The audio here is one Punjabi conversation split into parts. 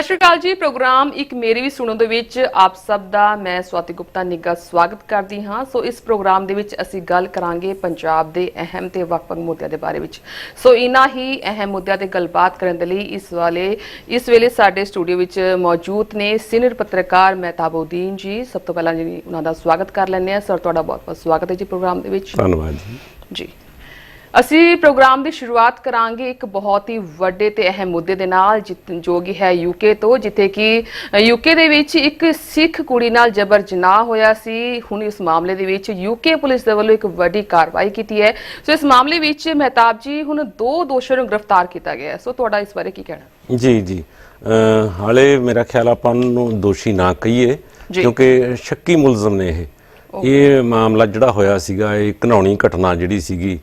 ਸਤਿ ਸ਼੍ਰੀ ਅਕਾਲ ਜੀ। ਪ੍ਰੋਗਰਾਮ ਇੱਕ ਮੇਰੀ ਵੀ ਸੁਣੋ ਦੇ ਵਿੱਚ ਆਪ ਸਭ ਦਾ ਮੈਂ ਸਵਾਤੀ ਗੁਪਤਾ ਨਿੱਘਾ ਸਵਾਗਤ ਕਰਦੀ ਹਾਂ। ਸੋ ਇਸ ਪ੍ਰੋਗਰਾਮ ਦੇ ਵਿੱਚ ਅਸੀਂ ਗੱਲ ਕਰਾਂਗੇ ਪੰਜਾਬ ਦੇ ਅਹਿਮ ਤੇ ਵੱਖ-ਵੱਖ ਮੁੱਦਿਆਂ ਦੇ ਬਾਰੇ ਵਿੱਚ। ਸੋ ਇਨਾ ਹੀ ਅਹਿਮ ਮੁੱਦਿਆਂ ਤੇ ਗੱਲਬਾਤ ਕਰਨ ਦੇ ਲਈ ਇਸ ਵਾਲੇ ਇਸ ਵੇਲੇ ਸਾਡੇ ਸਟੂਡੀਓ ਵਿੱਚ ਮੌਜੂਦ ਨੇ ਸੀਨੀਅਰ ਪੱਤਰਕਾਰ ਮਹਿਤਾਬਉਦੀਨ ਜੀ। ਸਭ ਤੋਂ ਪਹਿਲਾਂ ਜੀ ਉਹਨਾਂ ਦਾ ਸਵਾਗਤ ਕਰ ਲੈਂਦੇ ਹਾਂ। ਸਰ ਤੁਹਾਡਾ ਬਹੁਤ-ਬਹੁਤ ਸਵਾਗਤ ਹੈ ਜੀ ਪ੍ਰੋਗਰਾਮ ਦੇ ਵਿੱਚ। ਧੰਨਵਾਦ ਜੀ। ਜੀ। ਅਸੀਂ ਪ੍ਰੋਗਰਾਮ ਦੀ ਸ਼ੁਰੂਆਤ ਕਰਾਂਗੇ ਇੱਕ ਬਹੁਤ ਹੀ ਵੱਡੇ ਤੇ ਅਹਿਮ ਮੁੱਦੇ ਦੇ ਨਾਲ ਜੋ ਕਿ ਹੈ ਯੂਕੇ ਤੋਂ ਜਿੱਥੇ ਕਿ ਯੂਕੇ ਦੇ ਵਿੱਚ ਇੱਕ ਸਿੱਖ ਕੁੜੀ ਨਾਲ ਜਬਰ ਜਨਾਹ ਹੋਇਆ ਸੀ। ਹੁਣ ਇਸ ਮਾਮਲੇ ਦੇ ਵਿੱਚ ਯੂਕੇ ਪੁਲਿਸ ਦੇ ਵੱਲੋਂ ਇੱਕ ਵੱਡੀ ਕਾਰਵਾਈ ਕੀਤੀ ਹੈ। ਸੋ ਇਸ ਮਾਮਲੇ ਵਿੱਚ ਮਹਿਤਾਬ ਜੀ ਹੁਣ ਦੋ ਦੋਸ਼ੀਆਂ ਨੂੰ ਗ੍ਰਿਫਤਾਰ ਕੀਤਾ ਗਿਆ ਹੈ। ਸੋ ਤੁਹਾਡਾ ਇਸ ਬਾਰੇ ਕੀ ਕਹਿਣਾ? ਜੀ ਜੀ। ਹਾਲੇ ਮੇਰਾ ਖਿਆਲ ਆਪਾਂ ਨੂੰ ਦੋਸ਼ੀ ਨਾ ਕਹੀਏ। ਕਿਉਂਕਿ ਸ਼ੱਕੀ ਮੁਲਜ਼ਮ ਨੇ ਇਹ। ਇਹ ਮਾਮਲਾ ਜਿਹੜਾ ਹੋਇਆ ਸੀਗਾ ਇਹ ਘਨਾਉਣੀ ਘਟਨਾ ਜਿਹੜੀ ਸੀਗੀ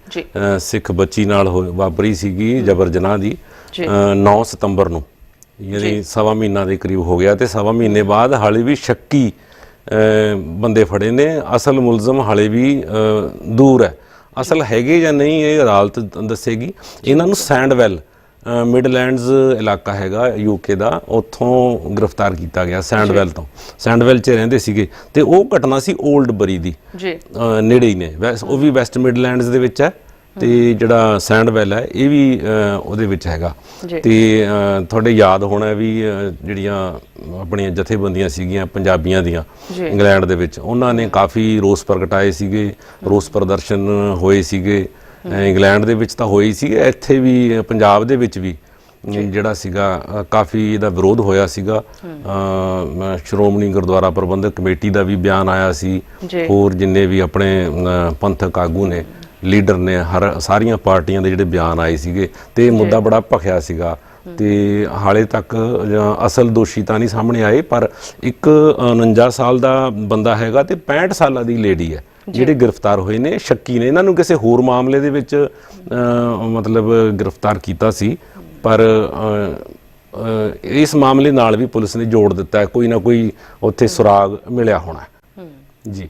ਸਿੱਖ ਬੱਚੀ ਨਾਲ ਵਾਪਰੀ ਸੀਗੀ ਜਬਰ ਜਨਾਹ ਦੀ ਜੀ। ਅਹ 9 ਸਤੰਬਰ ਨੂੰ। ਯਾਨੀ ਸਵਾ ਮਹੀਨਾ ਦੇ ਕਰੀਬ ਹੋ ਗਿਆ ਤੇ ਸਵਾ ਮਹੀਨੇ ਬਾਅਦ ਹਾਲੇ ਵੀ ਸ਼ੱਕੀ ਬੰਦੇ ਫੜੇ ਨੇ। ਅਸਲ ਮੁਲਜ਼ਮ ਹਾਲੇ ਵੀ ਦੂਰ ਹੈ। ਅਸਲ ਹੈਗੇ ਜਾਂ ਨਹੀਂ ਇਹ ਅਦਾਲਤ ਦੱਸੇਗੀ। ਇਹਨਾਂ ਨੂੰ ਸੈਂਡਵੈਲ ਮਿਡਲੈਂਡਸ ਇਲਾਕਾ ਹੈਗਾ ਯੂਕੇ ਦਾ ਉੱਥੋਂ ਗ੍ਰਿਫਤਾਰ ਕੀਤਾ ਗਿਆ ਸੈਂਡਵੈਲ ਤੋਂ। ਸੈਂਡਵੈਲ 'ਚ ਰਹਿੰਦੇ ਸੀਗੇ। ਤੇ ਉਹ ਘਟਨਾ ਸੀ 올ਡ ਬਰੀ ਦੀ। ਜੀ। ਨੇੜੇ ਹੀ ਨੇ। ਉਹ ਵੀ ਵੈਸਟ ਮਿਡਲੈਂਡਸ ਦੇ ਵਿੱਚ ਹੈ। ਤੇ ਜਿਹੜਾ ਸੈਂਡਵੈਲ ਹੈ ਇਹ ਵੀ ਉਹਦੇ ਵਿੱਚ ਹੈਗਾ। ਤੇ ਤੁਹਾਡੇ ਯਾਦ ਹੋਣਾ ਵੀ ਜਿਹੜੀਆਂ ਆਪਣੀਆਂ ਜਥੇਬੰਦੀਆਂ ਸੀਗੀਆਂ ਪੰਜਾਬੀਆਂ ਦੀਆਂ। ਇੰਗਲੈਂਡ ਦੇ ਵਿੱਚ ਉਹਨਾਂ ਨੇ ਕਾਫੀ ਰੋਸ ਪ੍ਰਗਟਾਏ ਸੀਗੇ ਰੋਸ ਪ੍ਰਦਰਸ਼ਨ ਹੋਏ ਸੀਗੇ। ਇੰਗਲੈਂਡ ਦੇ ਵਿੱਚ ਤਾਂ ਹੋਏ ਹੀ ਸੀਗੇ ਇੱਥੇ ਵੀ ਪੰਜਾਬ ਦੇ ਵਿੱਚ ਵੀ ਜਿਹੜਾ ਸੀਗਾ ਕਾਫੀ ਇਹਦਾ ਵਿਰੋਧ ਹੋਇਆ ਸੀਗਾ। ਸ਼੍ਰੋਮਣੀ ਗੁਰਦੁਆਰਾ ਪ੍ਰਬੰਧਕ ਕਮੇਟੀ ਦਾ ਵੀ ਬਿਆਨ ਆਇਆ ਸੀ। ਹੋਰ ਜਿੰਨੇ ਵੀ ਆਪਣੇ ਪੰਥਕ ਆਗੂ ਨੇ ਲੀਡਰ ਨੇ ਹਰ ਸਾਰੀਆਂ ਪਾਰਟੀਆਂ ਦੇ ਜਿਹੜੇ ਬਿਆਨ ਆਏ ਸੀਗੇ ਤੇ ਇਹ ਮੁੱਦਾ ਬੜਾ ਭਖਿਆ ਸੀਗਾ। ਤੇ ਹਾਲੇ ਤੱਕ ਅਸਲ ਦੋਸ਼ੀ ਤਾਂ ਨਹੀਂ ਸਾਹਮਣੇ ਆਏ ਪਰ ਇੱਕ 49 ਸਾਲ ਦਾ ਬੰਦਾ ਹੈਗਾ ਤੇ 65 ਸਾਲਾਂ ਦੀ ਲੇਡੀ ਹੈ। ਜਿਹੜੇ ਗ੍ਰਿਫਤਾਰ ਹੋਏ ਨੇ ਸ਼ੱਕੀ ਨੇ। ਇਹਨਾਂ ਨੂੰ ਕਿਸੇ ਹੋਰ ਮਾਮਲੇ ਦੇ ਵਿੱਚ ਮਤਲਬ ਗ੍ਰਿਫਤਾਰ ਕੀਤਾ ਸੀ। ਪਰ ਇਸ ਮਾਮਲੇ ਨਾਲ ਵੀ ਪੁਲਿਸ ਨੇ ਜੋੜ ਦਿੱਤਾ ਕੋਈ ਨਾ ਕੋਈ ਉੱਥੇ ਸੁਰਾਗ ਮਿਲਿਆ ਹੋਣਾ। ਜੀ।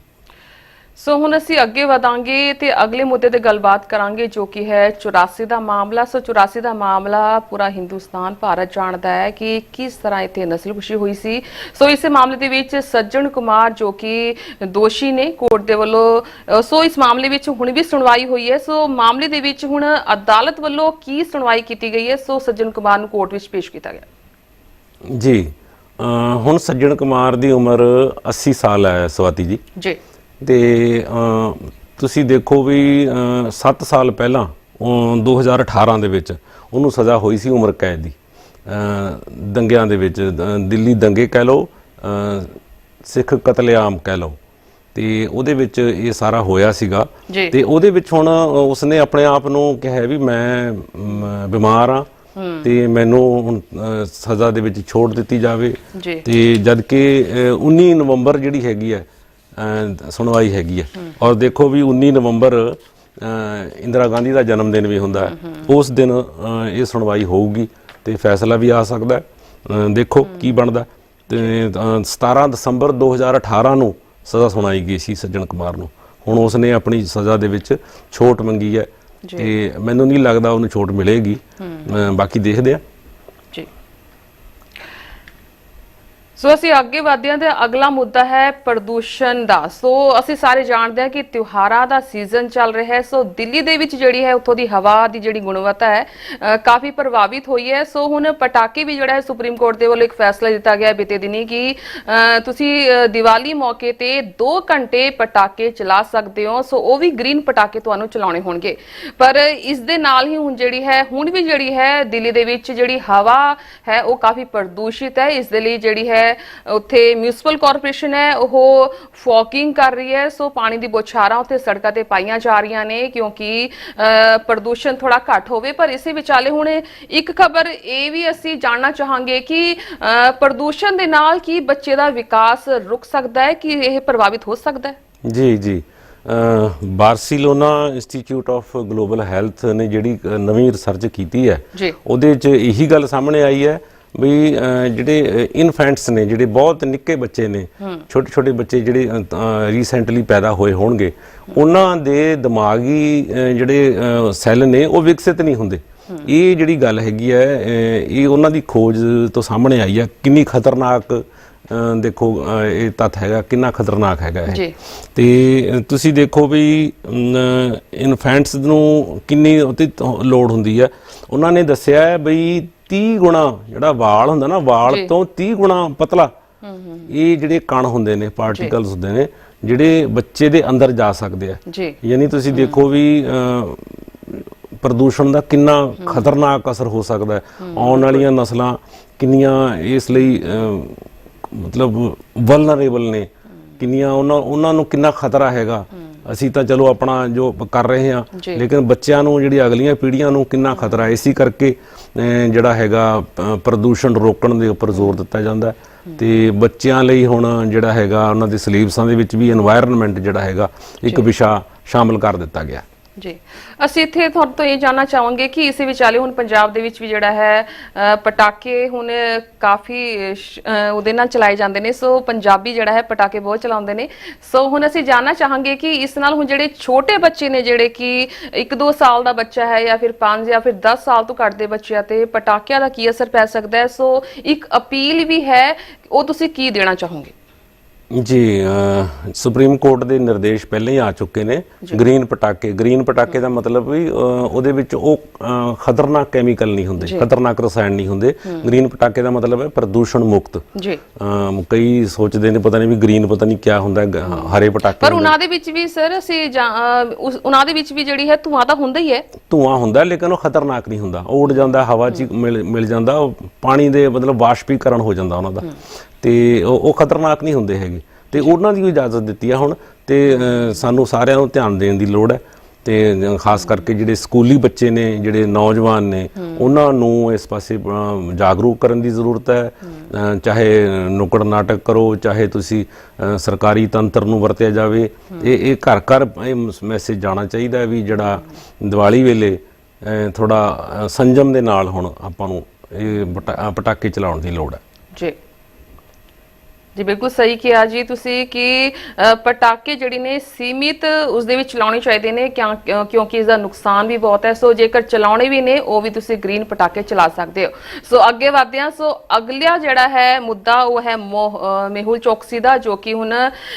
ਸੋ ਹੁਣ ਅਸੀਂ ਅੱਗੇ ਵਧਾਂਗੇ ਤੇ ਅਗਲੇ ਮੁੱਦੇ ਤੇ ਗੱਲਬਾਤ ਕਰਾਂਗੇ ਜੋ ਕਿ ਹੈ 84 ਦਾ ਮਾਮਲਾ। ਸੋ 84 ਦਾ ਮਾਮਲਾ ਪੂਰਾ ਹਿੰਦੁਸਤਾਨ ਭਾਰਤ ਜਾਣਦਾ ਹੈ ਕਿ ਕਿਸ ਤਰ੍ਹਾਂ ਇੱਥੇ ਨਸਲਕੁਸ਼ੀ ਹੋਈ ਸੀ। ਸੋ ਇਸੇ ਮਾਮਲੇ ਦੇ ਵਿੱਚ ਸੱਜਣ ਕੁਮਾਰ ਜੋ ਕਿ ਦੋਸ਼ੀ ਨੇ ਕੋਰਟ ਦੇ ਵੱਲੋਂ ਸੋ ਇਸ ਮਾਮਲੇ ਵਿੱਚ ਹੁਣ ਵੀ ਸੁਣਵਾਈ ਹੋਈ ਹੈ। ਸੋ ਮਾਮਲੇ ਦੇ ਵਿੱਚ ਹੁਣ ਅਦਾਲਤ ਵੱਲੋਂ ਕੀ ਸੁਣਵਾਈ ਕੀਤੀ ਗਈ ਹੈ? ਸੋ ਸੱਜਣ ਕੁਮਾਰ ਨੂੰ ਕੋਰਟ ਵਿੱਚ ਪੇਸ਼ ਕੀਤਾ ਗਿਆ। ਜੀ ਹੁਣ ਸੱਜਣ ਕੁਮਾਰ ਦੀ ਉਮਰ 80 ਸਾਲ ਹੈ ਸਵਾਤੀ ਜੀ। ਜੀ। ਤੇ ਤੁਸੀਂ ਦੇਖੋ ਵੀ 7 ਸਾਲ ਪਹਿਲਾਂ ਅ, 2018 ਦੇ ਵਿੱਚ ਉਹਨੂੰ ਸਜ਼ਾ ਹੋਈ ਸੀ ਉਮਰ ਕੈਦ ਦੀ। ਦੰਗਿਆਂ ਦੇ ਵਿੱਚ ਦਿੱਲੀ ਦੰਗੇ ਕਹਿ ਲਓ ਸਿੱਖ ਕਤਲੇਆਮ ਕਹਿ ਲਓ। ਤੇ ਉਹਦੇ ਵਿੱਚ ਇਹ ਸਾਰਾ ਹੋਇਆ ਸੀਗਾ। ਤੇ ਉਹਦੇ ਵਿੱਚ ਹੁਣ ਉਸਨੇ ਆਪਣੇ ਆਪ ਨੂੰ ਕਿਹਾ ਵੀ ਮੈਂ ਬਿਮਾਰ ਆ। ਤੇ ਮੈਨੂੰ ਹੁਣ ਸਜ਼ਾ ਦੇ ਵਿੱਚ ਛੋੜ ਦਿੱਤੀ ਜਾਵੇ। ਤੇ ਜਦ ਕਿ ਅ, 19 ਨਵੰਬਰ ਜਿਹੜੀ ਹੈਗੀ ਹੈ ਸੁਣਵਾਈ ਹੈਗੀ ਹੈ ਔਰ ਦੇਖੋ ਵੀ 19 ਨਵੰਬਰ ਇੰਦਰਾ ਗਾਂਧੀ ਦਾ ਜਨਮ ਦਿਨ ਵੀ ਹੁੰਦਾ ਹੈ। ਉਸ ਦਿਨ ਇਹ ਸੁਣਵਾਈ ਹੋਊਗੀ ਤੇ ਫੈਸਲਾ ਵੀ ਆ ਸਕਦਾ ਦੇਖੋ ਕੀ ਬਣਦਾ ਤੇ ਅ, 17 ਦਸੰਬਰ 2018 ਨੂੰ ਸਜ਼ਾ ਸੁਣਾਈ ਗਈ ਸੀ ਸੱਜਣ ਕੁਮਾਰ ਨੂੰ। ਹੁਣ ਉਸਨੇ ਆਪਣੀ ਸਜ਼ਾ ਦੇ ਵਿੱਚ ਛੋਟ ਮੰਗੀ ਹੈ ਤੇ ਮੈਨੂੰ ਨਹੀਂ ਲੱਗਦਾ ਉਹਨੂੰ ਛੋਟ ਮਿਲੇਗੀ। ਬਾਕੀ ਦੇਖਦੇ ਆ ਜੀ ਸੋ ਅਸੀਂ ਅੱਗੇ ਵਧਦੇ ਹਾਂ ਤੇ ਅਗਲਾ ਮੁੱਦਾ ਹੈ ਪ੍ਰਦੂਸ਼ਣ ਦਾ। ਸੋ ਅਸੀਂ ਸਾਰੇ ਜਾਣਦੇ ਹਾਂ ਕਿ ਤਿਉਹਾਰਾਂ ਦਾ ਸੀਜ਼ਨ ਚੱਲ ਰਿਹਾ ਹੈ। ਸੋ ਦਿੱਲੀ ਦੇ ਵਿੱਚ ਜਿਹੜੀ ਹੈ ਉੱਥੋਂ ਦੀ ਹਵਾ ਦੀ ਜਿਹੜੀ ਗੁਣਵੱਤਾ ਹੈ ਕਾਫੀ ਪ੍ਰਭਾਵਿਤ ਹੋਈ ਹੈ। ਸੋ ਹੁਣ ਪਟਾਕੇ ਵੀ ਜਿਹੜਾ ਹੈ ਸੁਪਰੀਮ ਕੋਰਟ ਦੇ ਵੱਲੋਂ ਇੱਕ ਫੈਸਲਾ ਦਿੱਤਾ ਗਿਆ ਬੀਤੇ ਦਿਨੀ ਕਿ ਤੁਸੀਂ ਦੀਵਾਲੀ ਮੌਕੇ ਤੇ 2 ਘੰਟੇ ਪਟਾਕੇ ਚਲਾ ਸਕਦੇ ਹੋ। ਸੋ ਉਹ ਵੀ ਗ੍ਰੀਨ ਪਟਾਕੇ ਤੁਹਾਨੂੰ ਚਲਾਉਣੇ ਹੋਣਗੇ। ਪਰ ਇਸ ਦੇ ਨਾਲ ਹੀ ਹੁਣ ਜਿਹੜੀ ਹੈ, ਹੁਣ ਵੀ ਜਿਹੜੀ ਹੈ ਦਿੱਲੀ ਦੇ ਵਿੱਚ ਜਿਹੜੀ ਹਵਾ ਹੈ, ਉਹ ਕਾਫੀ ਪ੍ਰਦੂਸ਼ਿਤ ਹੈ। ਇਸ ਦੇ ਲਈ ਜਿਹੜੀ ਹੈ ਉੱਥੇ ਮਿਊਨਿਸਪਲ ਕਾਰਪੋਰੇਸ਼ਨ ਹੈ ਉਹ ਫੌਕਿੰਗ ਕਰ ਰਹੀ ਹੈ ਸੋ ਪਾਣੀ ਦੀ ਬੋਛਾਰਾਂ ਉੱਥੇ ਸੜਕਾਂ ਤੇ ਪਾਈਆਂ ਜਾ ਰਹੀਆਂ ਨੇ ਕਿਉਂਕਿ ਪ੍ਰਦੂਸ਼ਣ ਥੋੜਾ ਘੱਟ ਹੋਵੇ ਪਰ ਇਸੇ ਵਿਚਾਲੇ ਹੁਣ ਇੱਕ ਖਬਰ ਇਹ ਵੀ ਅਸੀਂ ਜਾਣਨਾ ਚਾਹਾਂਗੇ ਕਿ ਪ੍ਰਦੂਸ਼ਣ ਦੇ ਨਾਲ ਕੀ ਬੱਚੇ ਦਾ ਵਿਕਾਸ ਰੁਕ ਸਕਦਾ ਹੈ ਕਿ ਇਹ ਪ੍ਰਭਾਵਿਤ ਹੋ ਸਕਦਾ ਹੈ? ਜੀ ਜੀ। Barcelona institute of global health ਨੇ ਜਿਹੜੀ ਨਵੀਂ ਰਿਸਰਚ ਕੀਤੀ ਹੈ ਉਹਦੇ 'ਚ ਇਹੀ ਗੱਲ ਸਾਹਮਣੇ ਆਈ ਹੈ ਵੀ ਜਿਹੜੇ ਇਨਫੈਂਟਸ ਨੇ ਜਿਹੜੇ ਬਹੁਤ ਨਿੱਕੇ ਬੱਚੇ ਨੇ ਛੋਟੇ ਛੋਟੇ ਬੱਚੇ ਜਿਹੜੇ ਰੀਸੈਂਟਲੀ ਪੈਦਾ ਹੋਏ ਹੋਣਗੇ ਉਹਨਾਂ ਦੇ ਦਿਮਾਗੀ ਜਿਹੜੇ ਸੈੱਲ ਨੇ ਉਹ ਵਿਕਸਿਤ ਨਹੀਂ ਹੁੰਦੇ। ਇਹ ਜਿਹੜੀ ਗੱਲ ਹੈਗੀ ਹੈ ਇਹ ਉਹਨਾਂ ਦੀ ਖੋਜ ਤੋਂ ਸਾਹਮਣੇ ਆਈ ਹੈ ਕਿੰਨੀ ਖਤਰਨਾਕ ਦੇਖੋ ਇਹ ਤੱਥ ਹੈਗਾ ਕਿੰਨਾ ਖਤਰਨਾਕ ਹੈਗਾ ਇਹ। ਤੇ ਤੁਸੀਂ ਦੇਖੋ ਵੀ ਇਨਫੈਂਟਸ ਨੂੰ ਕਿੰਨੀ ਲੋਡ ਹੁੰਦੀ ਹੈ। ਉਹਨਾਂ ਨੇ ਦੱਸਿਆ ਹੈ ਬਈ 30 ਗੁਣਾ ਜਿਹੜਾ ਵਾਲ ਹੁੰਦਾ ਨਾ ਵਾਲ। ਤੋਂ 30 ਗੁਣਾ ਪਤਲਾ ਇਹ ਜਿਹੜੇ ਕਣ ਹੁੰਦੇ ਨੇ ਪਾਰਟੀਕਲਸ ਹੁੰਦੇ ਨੇ ਜਿਹੜੇ ਬੱਚੇ ਦੇ ਅੰਦਰ ਜਾ ਸਕਦੇ ਆ। ਜੀ। ਯਾਨੀ ਤੁਸੀਂ ਦੇਖੋ ਵੀ ਪ੍ਰਦੂਸ਼ਣ ਦਾ ਕਿੰਨਾ ਖਤਰਨਾਕ ਅਸਰ ਹੋ ਸਕਦਾ ਹੈ। ਆਉਣ ਵਾਲੀਆਂ ਨਸਲਾਂ ਕਿੰਨੀਆਂ ਇਸ ਲਈ ਮਤਲਬ ਵਲਨਰੇਬਲ ਨੇ ਕਿੰਨੀਆਂ ਉਹਨਾਂ ਉਹਨਾਂ ਨੂੰ ਕਿੰਨਾ ਖਤਰਾ ਹੈਗਾ। ਅਸੀਂ ਤਾਂ ਚਲੋ ਆਪਣਾ ਜੋ ਕਰ ਰਹੇ ਹਾਂ। ਲੇਕਿਨ ਬੱਚਿਆਂ ਨੂੰ ਜਿਹੜੀ ਅਗਲੀਆਂ ਪੀੜ੍ਹੀਆਂ ਨੂੰ ਕਿੰਨਾ ਖਤਰਾ ਹੈ? ਇਸੇ ਕਰਕੇ ਜਿਹੜਾ ਹੈਗਾ ਪ੍ਰਦੂਸ਼ਣ ਰੋਕਣ ਦੇ ਉੱਪਰ ਜ਼ੋਰ ਦਿੱਤਾ ਜਾਂਦਾ ਤੇ ਬੱਚਿਆਂ ਲਈ ਹੁਣ ਜਿਹੜਾ ਹੈਗਾ ਉਹਨਾਂ ਦੇ ਸਲੀਬਸਾਂ ਦੇ ਵਿੱਚ ਵੀ এনवायरमेंट ਜਿਹੜਾ ਹੈਗਾ ਇੱਕ ਵਿਸ਼ਾ ਸ਼ਾਮਲ ਕਰ ਦਿੱਤਾ ਗਿਆ। ਜੀ। ਅਸੀਂ ਇੱਥੇ ਤੁਹਾਡੇ ਤੋਂ ਇਹ ਜਾਨਣਾ ਚਾਹਾਂਗੇ ਕਿ ਇਸੇ ਵਿਚਾਲੇ ਹੁਣ ਪੰਜਾਬ ਦੇ ਵਿੱਚ ਵੀ ਜਿਹੜਾ ਹੈ ਪਟਾਕੇ ਹੁਣ ਕਾਫੀ ਉਹਦੇ ਨਾਲ ਚਲਾਏ ਜਾਂਦੇ ਨੇ। ਸੋ ਪੰਜਾਬੀ ਜਿਹੜਾ ਹੈ, ਪਟਾਕੇ ਬਹੁਤ ਚਲਾਉਂਦੇ ਨੇ। ਸੋ ਹੁਣ ਅਸੀਂ ਜਾਨਣਾ ਚਾਹਾਂਗੇ ਕਿ ਇਸ ਨਾਲ ਹੁਣ ਜਿਹੜੇ ਛੋਟੇ ਬੱਚੇ ਨੇ, ਜਿਹੜੇ ਕਿ 1-2 ਸਾਲ ਦਾ ਬੱਚਾ ਹੈ ਜਾਂ ਫਿਰ 5 ਜਾਂ ਫਿਰ 10 ਸਾਲ ਤੋਂ ਘੱਟ ਦੇ ਬੱਚਿਆਂ ਤੇ ਪਟਾਕਿਆਂ ਦਾ ਕੀ ਅਸਰ ਪੈ ਸਕਦਾ ਹੈ? ਸੋ ਇੱਕ ਅਪੀਲ ਵੀ ਹੈ, ਉਹ ਤੁਸੀਂ ਕੀ ਦੇਣਾ ਚਾਹੋਗੇ? ਜੀ ਸੁਪਰੀਮ ਕੋਰਟ ਦੇ ਨਿਰਦੇਸ਼ ਪਹਿਲਾਂ ਹੀ ਆ ਚੁੱਕੇ ਨੇ। ਗ੍ਰੀਨ ਪਟਾਕੇ ਗ੍ਰੀਨ ਪਟਾਕੇ ਦਾ ਮਤਲਬ ਵੀ ਉਹਦੇ ਵਿੱਚ ਉਹ ਖਤਰਨਾਕ ਕੈਮੀਕਲ ਨਹੀਂ ਹੁੰਦੇ ਖਤਰਨਾਕ ਰਸਾਇਣ ਨਹੀਂ ਹੁੰਦੇ। ਗ੍ਰੀਨ ਪਟਾਕੇ ਦਾ ਮਤਲਬ ਹੈ ਪ੍ਰਦੂਸ਼ਣ ਮੁਕਤ। ਜੀ। ਕਈ ਸੋਚਦੇ ਨੇ ਪਤਾ ਨਹੀਂ ਵੀ ਗ੍ਰੀਨ ਪਤਾ ਨਹੀਂ ਕਿਆ ਹੁੰਦਾ ਹਰੇ ਪਟਾਕੇ ਪਰ ਉਹਨਾਂ ਦੇ ਵਿੱਚ ਵੀ ਸਰ ਅਸੀਂ ਉਹਨਾਂ ਦੇ ਵਿੱਚ ਵੀ ਜਿਹੜੀ ਹੈ ਧੂਆਂ ਤਾਂ ਹੁੰਦਾ ਹੀ ਹੈ। ਧੂਆਂ ਹੁੰਦਾ ਲੇਕਿਨ ਉਹ ਖਤਰਨਾਕ ਨਹੀਂ ਹੁੰਦਾ। ਉਹ ਉੱਡ ਜਾਂਦਾ ਹਵਾ 'ਚ ਮਿਲ ਜਾਂਦਾ ਪਾਣੀ ਦੇ ਮਤਲਬ ਵਾਸ਼ਪੀਕਰਨ ਹੋ ਜਾਂਦਾ ਉਹਨਾਂ ਦਾ। ਤੇ ਉਹ ਖਤਰਨਾਕ ਨਹੀਂ ਹੁੰਦੇ ਹੈਗੇ। ਤੇ ਉਹਨਾਂ ਦੀ ਵੀ ਇਜਾਜ਼ਤ ਦਿੱਤੀ ਆ ਹੁਣ ਤੇ ਸਾਨੂੰ ਸਾਰਿਆਂ ਨੂੰ ਧਿਆਨ ਦੇਣ ਦੀ ਲੋੜ ਹੈ। ਤੇ ਖਾਸ ਕਰਕੇ ਜਿਹੜੇ ਸਕੂਲੀ ਬੱਚੇ ਨੇ ਜਿਹੜੇ ਨੌਜਵਾਨ ਨੇ ਉਹਨਾਂ ਨੂੰ ਇਸ ਪਾਸੇ ਜਾਗਰੂਕ ਕਰਨ ਦੀ ਜ਼ਰੂਰਤ ਹੈ। ਚਾਹੇ ਨੁੱਕੜ ਨਾਟਕ ਕਰੋ ਚਾਹੇ ਤੁਸੀਂ ਸਰਕਾਰੀ ਤੰਤਰ ਨੂੰ ਵਰਤਿਆ ਜਾਵੇ। ਇਹ ਇਹ ਘਰ ਘਰ ਇਹ ਮੈਸੇਜ ਜਾਣਾ ਚਾਹੀਦਾ ਵੀ ਜਿਹੜਾ ਦੀਵਾਲੀ ਵੇਲੇ ਥੋੜਾ ਸੰਜਮ ਦੇ ਨਾਲ ਹੁਣ ਆਪਾਂ ਨੂੰ ਇਹ ਪਟਾ- ਪਟਾਕੇ ਚਲਾਉਣ ਦੀ ਲੋੜ ਹੈ। ਜੀ। ਜੀ, ਬਿਲਕੁਲ ਸਹੀ ਕਿਹਾ ਜੀ ਤੁਸੀਂ ਕਿ ਪਟਾਕੇ ਜਿਹੜੇ ਨੇ ਸੀਮਿਤ ਉਸ ਦੇ ਵਿੱਚ ਚਲਾਉਣੇ ਚਾਹੀਦੇ ਨੇ ਕਿਉਂ- ਕਿਉਂਕਿ ਇਸ ਦਾ ਨੁਕਸਾਨ ਵੀ ਬਹੁਤ ਹੈ। ਸੋ ਜੇਕਰ ਚਲਾਉਣੇ ਵੀ ਨੇ, ਉਹ ਵੀ ਤੁਸੀਂ ਗ੍ਰੀਨ ਪਟਾਕੇ ਚਲਾ ਸਕਦੇ ਹੋ। ਸੋ ਅੱਗੇ ਵਧਦੇ ਹਾਂ। ਸੋ ਅਗਲਾ ਜਿਹੜਾ ਹੈ ਮੁੱਦਾ, ਉਹ ਹੈ ਮੋਹ- ਮੇਹੁਲ ਚੌਕਸੀ ਦਾ, ਜੋ ਕਿ ਹੁਣ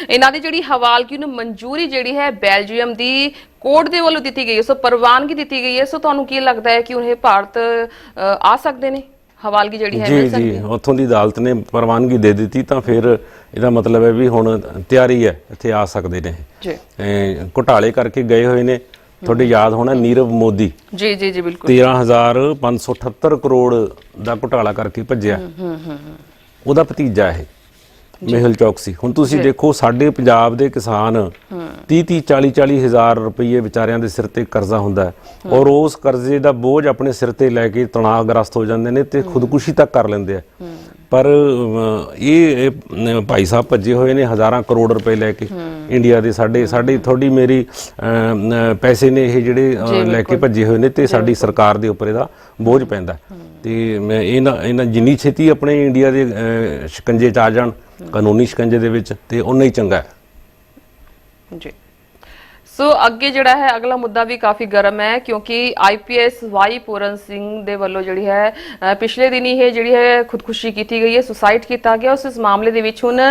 ਇਹਨਾਂ ਦੀ ਜਿਹੜੀ ਹਵਾਲਗੀ ਨੂੰ ਮਨਜ਼ੂਰੀ ਜਿਹੜੀ ਹੈ ਬੈਲਜੀਅਮ ਦੀ ਕੋਰਟ ਦੇ ਵੱਲੋਂ ਦਿੱਤੀ ਗਈ ਹੈ। ਸੋ ਪ੍ਰਵਾਨਗੀ ਦਿੱਤੀ ਗਈ ਹੈ। ਸੋ ਤੁਹਾਨੂੰ ਕੀ ਲੱਗਦਾ ਹੈ ਕਿ ਉਹ ਭਾਰਤ ਆ ਸਕਦੇ ਨੇ? ਹਵਾਲਗੀ ਜਿਹੜੀ ਹੈ ਜੀ ਮਿਲ ਸਕਦੀ ਜੀ ਹੈ। ਉੱਥੋਂ ਦੀ ਅਦਾਲਤ ਨੇ ਪ੍ਰਵਾਨਗੀ ਦੇ ਦਿੱਤੀ ਤਾਂ ਫਿਰ ਇਹਦਾ ਮਤਲਬ ਹੈ ਵੀ ਹੁਣ ਤਿਆਰੀ ਹੈ ਇੱਥੇ ਆ ਸਕਦੇ ਨੇ ਜੀ। ਘੁਟਾਲੇ ਕਰਕੇ ਗਏ ਹੋਏ ਨੇ। ਤੁਹਾਡੇ ਯਾਦ ਹੋਣਾ ਨੀਰਵ ਮੋਦੀ। ਜੀ ਜੀ ਜੀ ਬਿਲਕੁਲ। 13578 ਕਰੋੜ ਦਾ ਘੁਟਾਲਾ ਕਰਕੇ ਭੱਜਿਆ। ਉਹਦਾ ਭਤੀਜਾ ਇਹ। ਮੇਹੁਲ ਚੌਕਸੀ ਹੁਣ ਤੁਸੀਂ ਦੇਖੋ ਸਾਡੇ ਪੰਜਾਬ ਦੇ ਕਿਸਾਨ 30 30 40 40 ਹਜ਼ਾਰ ਰੁਪਏ ਵਿਚਾਰਿਆਂ ਦੇ ਸਿਰ ਤੇ ਕਰਜ਼ਾ ਹੁੰਦਾ ਹੈ। ਔਰ ਉਸ ਕਰਜ਼ੇ ਦਾ ਬੋਝ ਆਪਣੇ ਸਿਰ ਤੇ ਲੈ ਕੇ ਤਣਾਅਗ੍ਰਸਤ ਹੋ ਜਾਂਦੇ ਨੇ ਤੇ ਖੁਦਕੁਸ਼ੀ ਤੱਕ ਕਰ ਲੈਂਦੇ ਆ। ਪਰ ਇਹ ਭਾਈ ਸਾਹਿਬ ਭੱਜੇ ਹੋਏ ਨੇ ਹਜ਼ਾਰਾਂ ਕਰੋੜ ਰੁਪਏ ਲੈ ਕੇ ਇੰਡੀਆ ਦੇ ਸਾਡੇ ਸਾਡੀ ਥੋੜੀ ਮੇਰੀ ਪੈਸੇ ਨੇ ਇਹ ਜਿਹੜੇ ਲੈ ਕੇ ਭੱਜੇ ਹੋਏ ਨੇ ਤੇ ਸਾਡੀ ਸਰਕਾਰ ਦੇ ਉੱਪਰ ਇਹਦਾ ਬੋਝ ਪੈਂਦਾ ਤੇ ਮੈਂ ਇਹਨਾਂ ਇਹਨਾਂ ਜਿੰਨੀ ਛੇਤੀ ਆਪਣੇ ਇੰਡੀਆ ਦੇ ਸ਼ਿਕੰਜੇ ਚ ਆ ਜਾਣ ਕਾਨੂੰਨੀ ਸ਼ਿਕੰਜੇ ਦੇ ਵਿੱਚ ਤੇ ਉਨਾ ਹੀ ਚੰਗਾ ਹੈ। ਜੀ। ਸੋ ਅੱਗੇ ਜਿਹੜਾ ਹੈ ਅਗਲਾ ਮੁੱਦਾ ਵੀ ਕਾਫੀ ਗਰਮ ਹੈ ਕਿਉਂਕਿ ਆਈਪੀਐਸ ਵਾਈ ਪੂਰਨ ਸਿੰਘ ਦੇ ਵੱਲੋਂ ਜਿਹੜੀ ਹੈ ਅ, ਪਿਛਲੇ ਦਿਨੀ ਇਹ ਜਿਹੜੀ ਹੈ ਖੁਦਕੁਸ਼ੀ ਕੀਤੀ ਗਈ ਹੈ ਸੁਸਾਈਡ ਕੀਤਾ ਗਿਆ। ਉਸ ਇਸ ਮਾਮਲੇ ਦੇ ਵਿੱਚ ਹੁਣ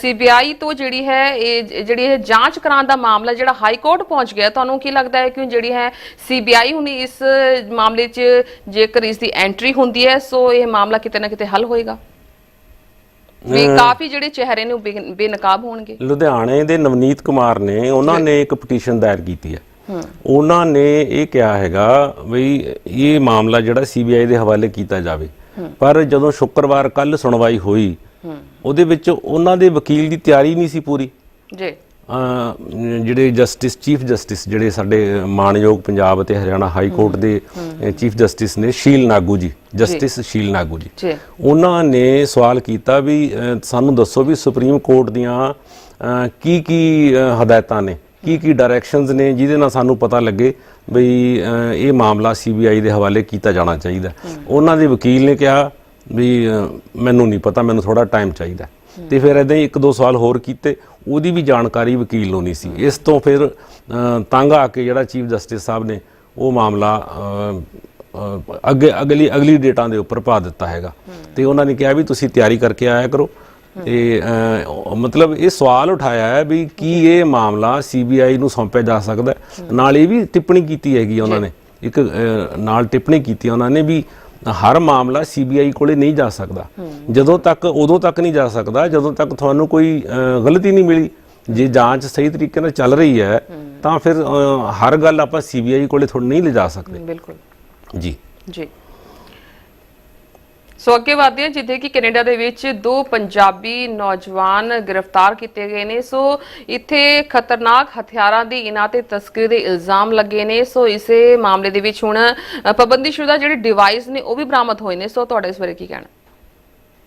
ਸੀਬੀਆਈ ਤੋਂ ਜਿਹੜੀ ਹੈ ਇਹ ਜ- ਜਿਹੜੀ ਹੈ ਜਾਂਚ ਕਰਾਉਣ ਦਾ ਮਾਮਲਾ ਜਿਹੜਾ ਹਾਈ ਕੋਰਟ ਪਹੁੰਚ ਗਿਆ ਤੁਹਾਨੂੰ ਕੀ ਲੱਗਦਾ ਹੈ ਕਿ ਜਿਹੜੀ ਹੈ ਸੀਬੀਆਈ ਹੁਣ ਇਸ ਮਾਮਲੇ 'ਚ ਜੇਕਰ ਇਸ ਦੀ ਐਂਟਰੀ ਹੁੰਦੀ ਹੈ ਸੋ ਇਹ ਮਾਮਲਾ ਕਿਤੇ ਨਾ ਕਿਤੇ ਹੱਲ ਹੋਏਗਾ? ਵੀ ਕਾਫੀ ਜਿਹੜੇ ਚਿਹਰੇ ਨੇ ਬੇ- ਬੇਨਕਾਬ ਹੋਣਗੇ। ਲੁਧਿਆਣੇ ਦੇ ਨਵਨੀਤ ਕੁਮਾਰ ਨੇ ਉਹਨਾਂ ਨੇ ਇੱਕ ਪਟੀਸ਼ਨ ਦਾਇਰ ਕੀਤੀ ਹੈ। ਉਹਨਾਂ ਨੇ ਇਹ ਕਿਹਾ ਹੈਗਾ ਵੀ ਇਹ ਮਾਮਲਾ ਜਿਹੜਾ ਸੀਬੀਆਈ ਦੇ ਹਵਾਲੇ ਕੀਤਾ ਜਾਵੇ। ਪਰ ਜਦੋਂ ਸ਼ੁੱਕਰਵਾਰ ਕੱਲ ਸੁਣਵਾਈ ਹੋਈ ਉਹਦੇ ਵਿੱਚ ਉਹਨਾਂ ਦੇ ਵਕੀਲ ਦੀ ਤਿਆਰੀ ਨਹੀਂ ਸੀ ਪੂਰੀ। ਜੀ। ਜਿਹੜੇ ਜਸਟਿਸ ਚੀਫ ਜਸਟਿਸ ਜਿਹੜੇ ਸਾਡੇ ਮਾਨਯੋਗ ਪੰਜਾਬ ਅਤੇ ਹਰਿਆਣਾ ਹਾਈ ਕੋਰਟ ਦੇ ਚੀਫ ਜਸਟਿਸ ਨੇ ਸ਼ੀਲ ਨਾਗੂ ਜੀ ਜਸਟਿਸ ਸ਼ੀਲ ਨਾਗੂ ਜੀ। ਉਹਨਾਂ ਨੇ ਸਵਾਲ ਕੀਤਾ ਵੀ ਸਾਨੂੰ ਦੱਸੋ ਵੀ ਸੁਪਰੀਮ ਕੋਰਟ ਦੀਆਂ ਕੀ ਕੀ ਹਦਾਇਤਾਂ ਨੇ ਕੀ ਕੀ ਡਾਇਰੈਕਸ਼ਨਸ ਨੇ ਜਿਹਦੇ ਨਾਲ ਸਾਨੂੰ ਪਤਾ ਲੱਗੇ ਵੀ ਇਹ ਮਾਮਲਾ ਸੀਬੀਆਈ ਦੇ ਹਵਾਲੇ ਕੀਤਾ ਜਾਣਾ ਚਾਹੀਦਾ। ਉਹਨਾਂ ਦੇ ਵਕੀਲ ਨੇ ਕਿਹਾ ਵੀ ਮੈਨੂੰ ਨਹੀਂ ਪਤਾ ਮੈਨੂੰ ਥੋੜਾ ਟਾਈਮ ਚਾਹੀਦਾ। ਤੇ ਫਿਰ ਇਦਾਂ ਹੀ ਇੱਕ ਦੋ ਸਵਾਲ ਹੋਰ ਕੀਤੇ ਉਹਦੀ ਵੀ ਜਾਣਕਾਰੀ ਵਕੀਲ ਨੂੰ ਨਹੀਂ ਸੀ। ਇਸ ਤੋਂ ਫਿਰ ਤੰਗ ਆ ਕੇ ਜਿਹੜਾ ਚੀਫ ਜਸਟਿਸ ਸਾਹਿਬ ਨੇ ਉਹ ਮਾਮਲਾ ਅੱਗੇ ਅਗਲੀ ਅਗਲੀ ਡੇਟਾਂ ਦੇ ਉੱਪਰ ਪਾ ਦਿੱਤਾ ਹੈਗਾ। ਤੇ ਉਹਨਾਂ ਨੇ ਕਿਹਾ ਵੀ ਤੁਸੀਂ ਤਿਆਰੀ ਕਰਕੇ ਆਇਆ ਕਰੋ। ਤੇ ਮਤਲਬ ਇਹ ਸਵਾਲ ਉਠਾਇਆ ਹੈ ਵੀ ਕੀ ਇਹ ਮਾਮਲਾ ਸੀਬੀਆਈ ਨੂੰ ਸੌਂਪਿਆ ਜਾ ਸਕਦਾ? ਨਾਲ ਇਹ ਵੀ ਟਿੱਪਣੀ ਕੀਤੀ ਹੈਗੀ ਉਹਨਾਂ ਨੇ। ਇੱਕ ਨਾਲ ਟਿੱਪਣੀ ਕੀਤੀ ਉਹਨਾਂ ਨੇ ਵੀ ਹਰ ਮਾਮਲਾ ਸੀਬੀਆਈ ਕੋਲੇ ਨਹੀਂ ਜਾ ਸਕਦਾ। ਜਦੋਂ ਤੱਕ ਉਦੋਂ ਤੱਕ ਨਹੀਂ ਜਾ ਸਕਦਾ ਜਦੋਂ ਤੱਕ ਤੁਹਾਨੂੰ ਕੋਈ ਗਲਤੀ ਨਹੀਂ ਮਿਲੀ। ਜੇ ਜਾਂਚ ਸਹੀ ਤਰੀਕੇ ਨਾਲ ਚੱਲ ਰਹੀ ਹੈ ਤਾਂ ਫਿਰ ਹਰ ਗੱਲ ਆਪਾਂ ਸੀਬੀਆਈ ਕੋਲੇ ਥੋੜੀ ਨਹੀਂ ਲਿਜਾ ਸਕਦੇ। ਬਿਲਕੁਲ। ਜੀ। ਜੀ। ਸੋ ਅੱਗੇ ਵਧਦੇ ਹਾਂ ਜਿੱਥੇ ਕਿ ਕੈਨੇਡਾ ਦੇ ਵਿੱਚ ਦੋ ਪੰਜਾਬੀ ਨੌਜਵਾਨ ਗ੍ਰਿਫਤਾਰ ਕੀਤੇ ਗਏ ਨੇ। ਸੋ ਇੱਥੇ ਖਤਰਨਾਕ ਹਥਿਆਰਾਂ ਦੀ ਇਨਾਂ ਤੇ ਤਸਕਰੀ ਦੇ ਇਲਜ਼ਾਮ ਲੱਗੇ ਨੇ। ਸੋ ਇਸੇ ਮਾਮਲੇ ਦੇ ਵਿੱਚ ਹੁਣ ਅ, ਪਾਬੰਦੀਸ਼ੁਦਾ ਜਿਹੜੇ ਡਿਵਾਈਸ ਨੇ ਉਹ ਵੀ ਬਰਾਮਦ ਹੋਏ ਨੇ। ਸੋ ਤੁਹਾਡੇ ਇਸ ਬਾਰੇ ਕੀ ਕਹਿਣਾ?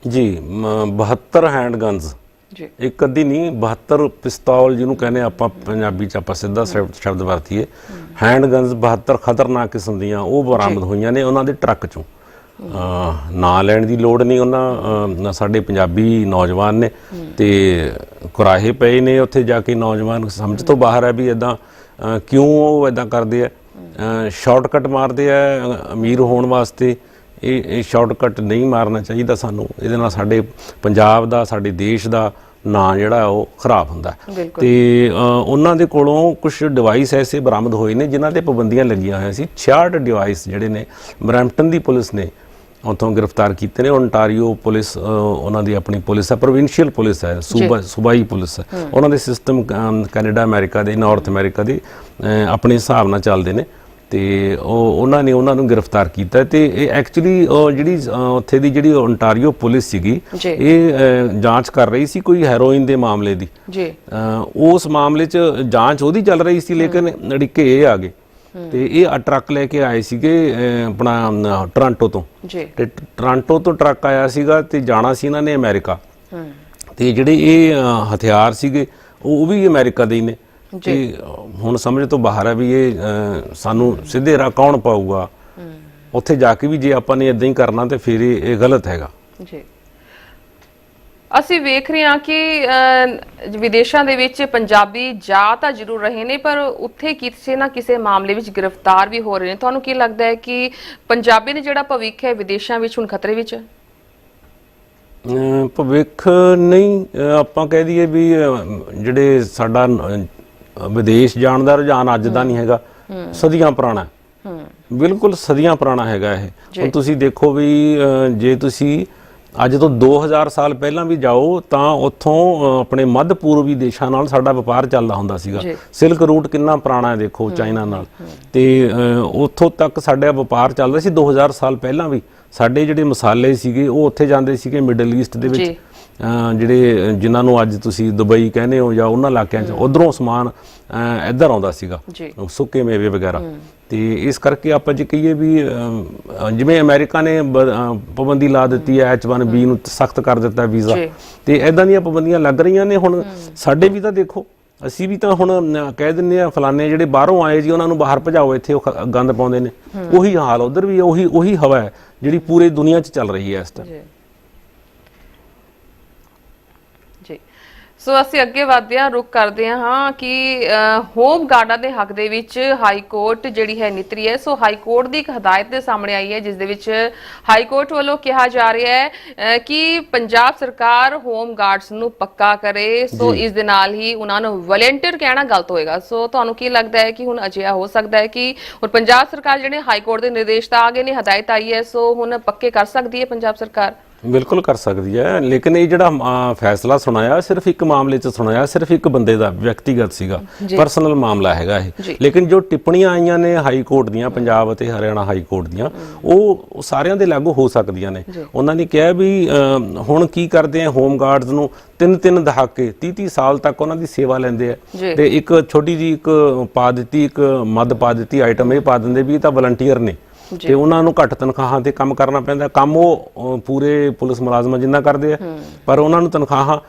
ਜੀ ਮ, 72 ਹੈਂਡ ਗਨਸ ਜੀ। ਇੱਕ ਅੱਧੀ ਨਹੀਂ 72 ਪਿਸਤੌਲ ਜਿਹਨੂੰ ਕਹਿੰਦੇ ਆਪਾਂ ਪੰਜਾਬੀ ਚ ਆਪਾਂ ਸਿੱਧਾ ਸ਼ਬਦ ਵਰਤੀਏ। ਹੈਂਡ ਗਨਸ 72 ਖਤਰਨਾਕ ਕਿਸਮ ਦੀਆਂ ਉਹ ਬਰਾਮਦ ਹੋਈਆਂ ਨੇ ਉਹਨਾਂ ਦੇ ਟਰੱਕ ਚੋਂ। ਨਾਂ ਲੈਣ ਦੀ ਲੋੜ ਨਹੀਂ ਉਹਨਾਂ ਸਾਡੇ ਪੰਜਾਬੀ ਨੌਜਵਾਨ ਨੇ ਤੇ ਕੁਰਾਹੇ ਪਏ ਨੇ ਉੱਥੇ ਜਾ ਕੇ ਨੌਜਵਾਨ ਸਮਝ ਤੋਂ ਬਾਹਰ ਹੈ ਵੀ ਇਦਾਂ ਕਿਉਂ ਉਹ ਇਦਾਂ ਕਰਦੇ ਆ? ਸ਼ਾਰਟਕਟ ਮਾਰਦੇ ਆ ਅਮੀਰ ਹੋਣ ਵਾਸਤੇ। ਇਹ ਇਹ ਸ਼ਾਰਟਕਟ ਨਹੀਂ ਮਾਰਨਾ ਚਾਹੀਦਾ ਸਾਨੂੰ। ਇਹਦੇ ਨਾਲ ਸਾਡੇ ਪੰਜਾਬ ਦਾ ਸਾਡੇ ਦੇਸ਼ ਦਾ ਨਾਂ ਜਿਹੜਾ ਉਹ ਖਰਾਬ ਹੁੰਦਾ। ਤੇ ਉਹਨਾਂ ਦੇ ਕੋਲੋਂ ਕੁਝ ਡਿਵਾਈਸ ਐਸੇ ਬਰਾਮਦ ਹੋਏ ਨੇ ਜਿਨ੍ਹਾਂ ਤੇ ਪਾਬੰਦੀਆਂ ਲੱਗੀਆਂ ਹੋਈਆਂ ਸੀ। 66 ਡਿਵਾਈਸ ਜਿਹੜੇ ਨੇ ਬਰੈਂਪਟਨ ਦੀ ਪੁਲਿਸ ਨੇ ਉਥੋਂ ਗ੍ਰਿਫਤਾਰ ਕੀਤੇ ਨੇ। ਓਨਟਾਰੀਓ ਪੁਲਿਸ ਉਹਨਾਂ ਦੀ ਆਪਣੀ ਪੁਲਿਸ ਹੈ ਪ੍ਰੋਵਿੰਸ਼ੀਅਲ ਪੁਲਿਸ ਹੈ ਸੂਬਾ ਸੂਬਾਈ ਪੁਲਿਸ ਹੈ। ਉਹਨਾਂ ਦੇ ਸਿਸਟਮ ਕੈਨੇਡਾ ਅਮਰੀਕਾ ਦੇ ਨਾਰਥ ਅਮਰੀਕਾ ਦੇ ਆਪਣੇ ਹਿਸਾਬ ਨਾਲ ਚੱਲਦੇ ਨੇ। ਤੇ ਉਹ ਉਹਨਾਂ ਨੇ ਉਹਨਾਂ ਨੂੰ ਗ੍ਰਿਫਤਾਰ ਕੀਤਾ। ਤੇ ਇਹ ਐਕਚੁਅਲੀ ਜਿਹੜੀ ਉੱਥੇ ਦੀ ਜਿਹੜੀ ਓਨਟਾਰੀਓ ਪੁਲਿਸ ਸੀਗੀ। ਇਹ ਜਾਂਚ ਕਰ ਰਹੀ ਸੀ ਕੋਈ ਹੈਰੋਇਨ ਦੇ ਮਾਮਲੇ ਦੀ। ਜੀ। ਉਸ ਮਾਮਲੇ 'ਚ ਜਾਂਚ ਉਹਦੀ ਚੱਲ ਰਹੀ ਸੀ ਲੇਕਿਨ ਅੜਿੱਕੇ ਇਹ ਆ ਗਏ। ਤੇ ਇਹ ਆ ਟਰੱਕ ਲੈ ਕੇ ਆਏ ਸੀਗੇ ਆਪਣਾ ਟੋਰਾਂਟੋ ਤੋਂ। ਜੀ। ਤੇ ਟੋਰਾਂਟੋ ਤੋਂ ਟਰੱਕ ਆਇਆ ਸੀਗਾ ਤੇ ਜਾਣਾ ਸੀ ਇਹਨਾਂ ਨੇ ਅਮਰੀਕਾ। ਹੂੰ। ਤੇ ਜਿਹੜੇ ਇਹ ਹਥਿਆਰ ਸੀਗੇ ਉਹ ਵੀ ਅਮਰੀਕਾ ਦੇ ਹੀ ਨੇ। ਤੇ ਹੁਣ ਸਮਝ ਤੋਂ ਬਾਹਰ ਹੈ ਵੀ ਇਹ ਸਾਨੂੰ ਸਿੱਧੇ ਰਾਹ ਕੌਣ ਪਾਊਗਾ? ਉੱਥੇ ਜਾ ਕੇ ਵੀ ਜੇ ਆਪਾਂ ਨੇ ਇਦਾਂ ਹੀ ਕਰਨਾ ਤੇ ਫਿਰ ਇਹ ਗਲਤ ਹੈਗਾ। ਜੀ। ਅਸੀਂ ਵੇਖ ਰਹੇ ਹਾਂ ਕਿ ਵਿਦੇਸ਼ਾਂ ਦੇ ਵਿੱਚ ਪੰਜਾਬੀ ਜਾ ਤਾਂ ਜ਼ਰੂਰ ਰਹੇ ਨੇ ਪਰ ਉੱਥੇ ਕਿਸੇ ਨਾ ਕਿਸੇ ਮਾਮਲੇ ਵਿੱਚ ਗ੍ਰਿਫਤਾਰ ਵੀ ਹੋ ਰਹੇ ਨੇ। ਤੁਹਾਨੂੰ ਕੀ ਲੱਗਦਾ ਹੈ ਕਿ ਪੰਜਾਬੀ ਨੇ ਜਿਹੜਾ ਭਵਿੱਖ ਹੈ ਵਿਦੇਸ਼ਾਂ ਵਿੱਚ ਹੁਣ ਖਤਰੇ ਵਿੱਚ? ਭਵਿੱਖ ਨਹੀਂ। ਆਪਾਂ ਕਹਿ ਦਈਏ ਵੀ ਜਿਹੜੇ ਸਾਡਾ ਵਿਦੇਸ਼ ਜਾਣ ਦਾ ਰੁਝਾਨ ਅੱਜ ਦਾ ਨਹੀਂ ਹੈਗਾ ਸਦੀਆਂ ਪੁਰਾਣਾ ਬਿਲਕੁਲ ਸਦੀਆਂ ਪੁਰਾਣਾ ਹੈਗਾ ਇਹ। ਹੁਣ ਤੁਸੀਂ ਦੇਖੋ ਵੀ ਜੇ ਤੁਸੀਂ ਅੱਜ ਤੋਂ 2000 ਸਾਲ ਪਹਿਲਾਂ ਵੀ ਜਾਓ ਤਾਂ ਉੱਥੋਂ ਆਪਣੇ ਮੱਧ ਪੂਰਬੀ ਦੇਸ਼ਾਂ ਨਾਲ ਸਾਡਾ ਵਪਾਰ ਚੱਲਦਾ ਹੁੰਦਾ ਸੀਗਾ। ਸਿਲਕ ਰੂਟ ਕਿੰਨਾ ਪੁਰਾਣਾ ਹੈ ਦੇਖੋ ਚਾਈਨਾ ਨਾਲ। ਤੇ ਉੱਥੋਂ ਤੱਕ ਸਾਡਾ ਵਪਾਰ ਚੱਲਦਾ ਸੀ। 2000 ਸਾਲ ਪਹਿਲਾਂ ਵੀ ਸਾਡੇ ਜਿਹੜੇ ਮਸਾਲੇ ਸੀਗੇ ਉਹ ਉੱਥੇ ਜਾਂਦੇ ਸੀਗੇ ਮਿਡਲ ਈਸਟ ਦੇ ਵਿੱਚ। ਜਿਹੜੇ ਜਿਨ੍ਹਾਂ ਨੂੰ ਅੱਜ ਤੁਸੀਂ ਦੁਬਈ ਕਹਿੰਦੇ ਹੋ ਜਾਂ ਉਹਨਾਂ ਇਲਾਕਿਆਂ 'ਚ ਉਧਰੋਂ ਸਮਾਨ ਇੱਧਰ ਆਉਂਦਾ ਸੀਗਾ ਸੁੱਕੇ ਮੇਵੇ ਵਗੈਰਾ। ਤੇ ਇਸ ਕਰਕੇ ਆਪਾਂ ਜੇ ਕਹੀਏ ਵੀ ਜਿਵੇਂ ਅਮਰੀਕਾ ਨੇ ਪਾਬੰਦੀ ਲਾ ਦਿੱਤੀ ਹੈ H1B ਨੂੰ ਸਖਤ ਕਰ ਦਿੱਤਾ ਵੀਜ਼ਾ। ਤੇ ਐਦਾਂ ਦੀਆਂ ਪਾਬੰਦੀਆਂ ਲੱਗ ਰਹੀਆਂ ਨੇ ਹੁਣ। ਸਾਡੇ ਵੀ ਤਾਂ ਦੇਖੋ ਅਸੀਂ ਵੀ ਤਾਂ ਹੁਣ ਕਹਿ ਦਿੰਨੇ ਆ ਫਲਾਣੇ ਜਿਹੜੇ ਬਾਹਰੋਂ ਆਏ ਜੀ ਉਹਨਾਂ ਨੂੰ ਬਾਹਰ ਭਜਾਓ ਇੱਥੇ ਉਹ ਗੰਦ ਪਾਉਂਦੇ ਨੇ। ਉਹੀ ਹਾਲ ਉਧਰ ਵੀ ਉਹੀ ਉਹੀ ਹਵਾ ਹੈ ਜਿਹੜੀ ਪੂਰੀ ਦੁਨੀਆ 'ਚ ਚੱਲ ਰਹੀ ਹੈ ਇਸ ਟਾਈਮ ਜੀ ਜੀ ਸੋ ਅਸੀਂ ਅੱਗੇ ਵਧਦੇ ਹਾਂ ਰੁਕ ਕਰਦੇ ਹਾਂ ਕਿ ਹੋਮ ਗਾਰਡਾਂ ਦੇ ਹੱਕ ਦੇ ਵਿੱਚ ਹਾਈ ਕੋਰਟ ਜਿਹੜੀ ਹੈ ਨਿਤਰੀ ਹੈ ਸੋ ਹਾਈ ਕੋਰਟ ਦੀ ਇੱਕ ਹਦਾਇਤ ਦੇ ਸਾਹਮਣੇ ਆਈ ਹੈ ਜਿਸ ਦੇ ਵਿੱਚ ਹਾਈ ਕੋਰਟ ਵੱਲੋਂ ਕਿਹਾ ਜਾ ਰਿਹਾ ਹੈ ਕਿ ਪੰਜਾਬ ਸਰਕਾਰ ਹੋਮ ਗਾਰਡਸ ਨੂੰ ਪੱਕਾ ਕਰੇ ਸੋ ਇਸ ਦੇ ਨਾਲ ਹੀ ਉਹਨਾਂ ਨੂੰ ਵਲੰਟੀਅਰ ਕਹਿਣਾ ਗਲਤ ਹੋਏਗਾ। ਸੋ ਤੁਹਾਨੂੰ ਕੀ ਲੱਗਦਾ ਹੈ ਕਿ ਹੁਣ ਅਜਿਹਾ ਹੋ ਸਕਦਾ ਹੈ ਕਿ ਹੁਣ ਪੰਜਾਬ ਸਰਕਾਰ ਜਿਹੜੇ ਹਾਈ ਕੋਰਟ ਦੇ ਨਿਰਦੇਸ਼ ਤਾਂ ਆ ਗਏ ਨੇ ਹਦਾਇਤ ਆਈ ਹੈ ਸੋ ਹੁਣ ਪੱਕੇ ਕਰ ਸਕਦੀ ਹੈ ਪੰਜਾਬ ਸਰਕਾਰ? ਬਿਲਕੁਲ ਕਰ ਸਕਦੀ ਹੈ। ਲੇਕਿਨ ਇਹ ਜਿਹੜਾ ਅ, ਫੈਸਲਾ ਸੁਣਾਇਆ ਸਿਰਫ ਇੱਕ ਮਾਮਲੇ 'ਚ ਸੁਣਾਇਆ ਸਿਰਫ ਇੱਕ ਬੰਦੇ ਦਾ ਵਿਅਕਤੀਗਤ ਸੀਗਾ। ਪਰਸਨਲ ਮਾਮਲਾ ਹੈਗਾ। ਇਹ। ਲੇਕਿਨ ਜੋ ਟਿੱਪਣੀਆਂ ਆਈਆਂ ਨੇ ਹਾਈ ਕੋਰਟ ਦੀਆਂ ਪੰਜਾਬ ਅਤੇ ਹਰਿਆਣਾ ਹਾਈ ਕੋਰਟ ਦੀਆਂ ਉਹ ਸਾਰਿਆਂ ਦੇ ਲਾਗੂ ਹੋ ਸਕਦੀਆਂ ਨੇ। ਉਹਨਾਂ ਨੇ ਕਿਹਾ ਵੀ ਅ, ਹੁਣ ਕੀ ਕਰਦੇ ਆ ਹੋਮ ਗਾਰਡਸ ਨੂੰ? ਤਿੰਨ ਤਿੰਨ ਦਹਾਕੇ 30 30 ਸਾਲ ਤੱਕ ਉਹਨਾਂ ਦੀ ਸੇਵਾ ਲੈਂਦੇ ਆ। ਤੇ ਇੱਕ ਛੋਟੀ ਜੀ ਇੱਕ ਪਾ ਦਿੱਤੀ ਇੱਕ ਮੱਦ ਪਾ ਦਿੱਤੀ ਆਈਟਮ ਇਹ ਪਾ ਦਿੰਦੇ ਵੀ ਇਹ ਤਾਂ ਵਲੰਟੀਅਰ ਨੇ। ਤੇ ਉਹਨਾਂ ਨੂੰ ਘੱਟ ਤਨਖਾਹਾਂ ਤੇ ਕੰਮ ਕਰਨਾ ਪੈਂਦਾ। ਕੰਮ ਉਹ ਪੂਰੇ ਪੁਲਿਸ ਮੁਲਾਜ਼ਮਾਂ ਜਿੰਨਾ ਕਰਦੇ ਆ। ਪਰ ਉਹਨਾਂ ਨੂੰ ਤਨਖਾਹਾਂ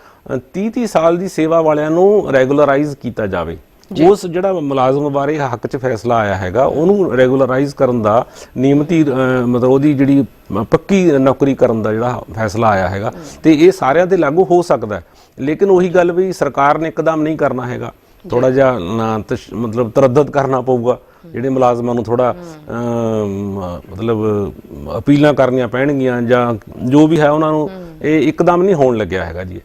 30 30 ਸਾਲ ਦੀ ਸੇਵਾ ਵਾਲਿਆਂ ਨੂੰ ਰੈਗੂਲਰਾਈਜ਼ ਕੀਤਾ ਜਾਵੇ। ਉਸ ਜਿਹੜਾ ਮੁਲਾਜ਼ਮ ਬਾਰੇ ਹੱਕ 'ਚ ਫੈਸਲਾ ਆਇਆ ਹੈਗਾ ਉਹਨੂੰ ਰੈਗੂਲਰਾਈਜ਼ ਕਰਨ ਦਾ ਨਿਯਮਤੀ ਮਤਲਬ ਉਹਦੀ ਜਿਹੜੀ ਪੱਕੀ ਨੌਕਰੀ ਕਰਨ ਦਾ ਜਿਹੜਾ ਫੈਸਲਾ ਆਇਆ ਹੈਗਾ। ਤੇ ਇਹ ਸਾਰਿਆਂ ਤੇ ਲਾਗੂ ਹੋ ਸਕਦਾ ਲੇਕਿਨ ਉਹੀ ਗੱਲ ਵੀ ਸਰਕਾਰ ਨੇ ਇੱਕਦਮ ਨਹੀਂ ਕਰਨਾ ਹੈਗਾ। ਥੋੜਾ ਜਿਹਾ ਮਤਲਬ ਤਰੱਦਦ ਕਰਨਾ ਪਊਗਾ। ਜਿਹੜੇ ਮੁਲਾਜ਼ਮਾਂ ਨੂੰ ਥੋੜਾ ਮਤਲਬ ਅਪੀਲਾਂ ਕਰਨੀਆਂ ਪੈਣਗੀਆਂ ਜਾਂ ਜੋ ਵੀ ਹੈ ਉਹਨਾਂ ਨੂੰ ਇਹ ਇੱਕਦਮ ਨਹੀਂ ਹੋਣ ਲੱਗਿਆ ਹੈਗਾ ਜੀ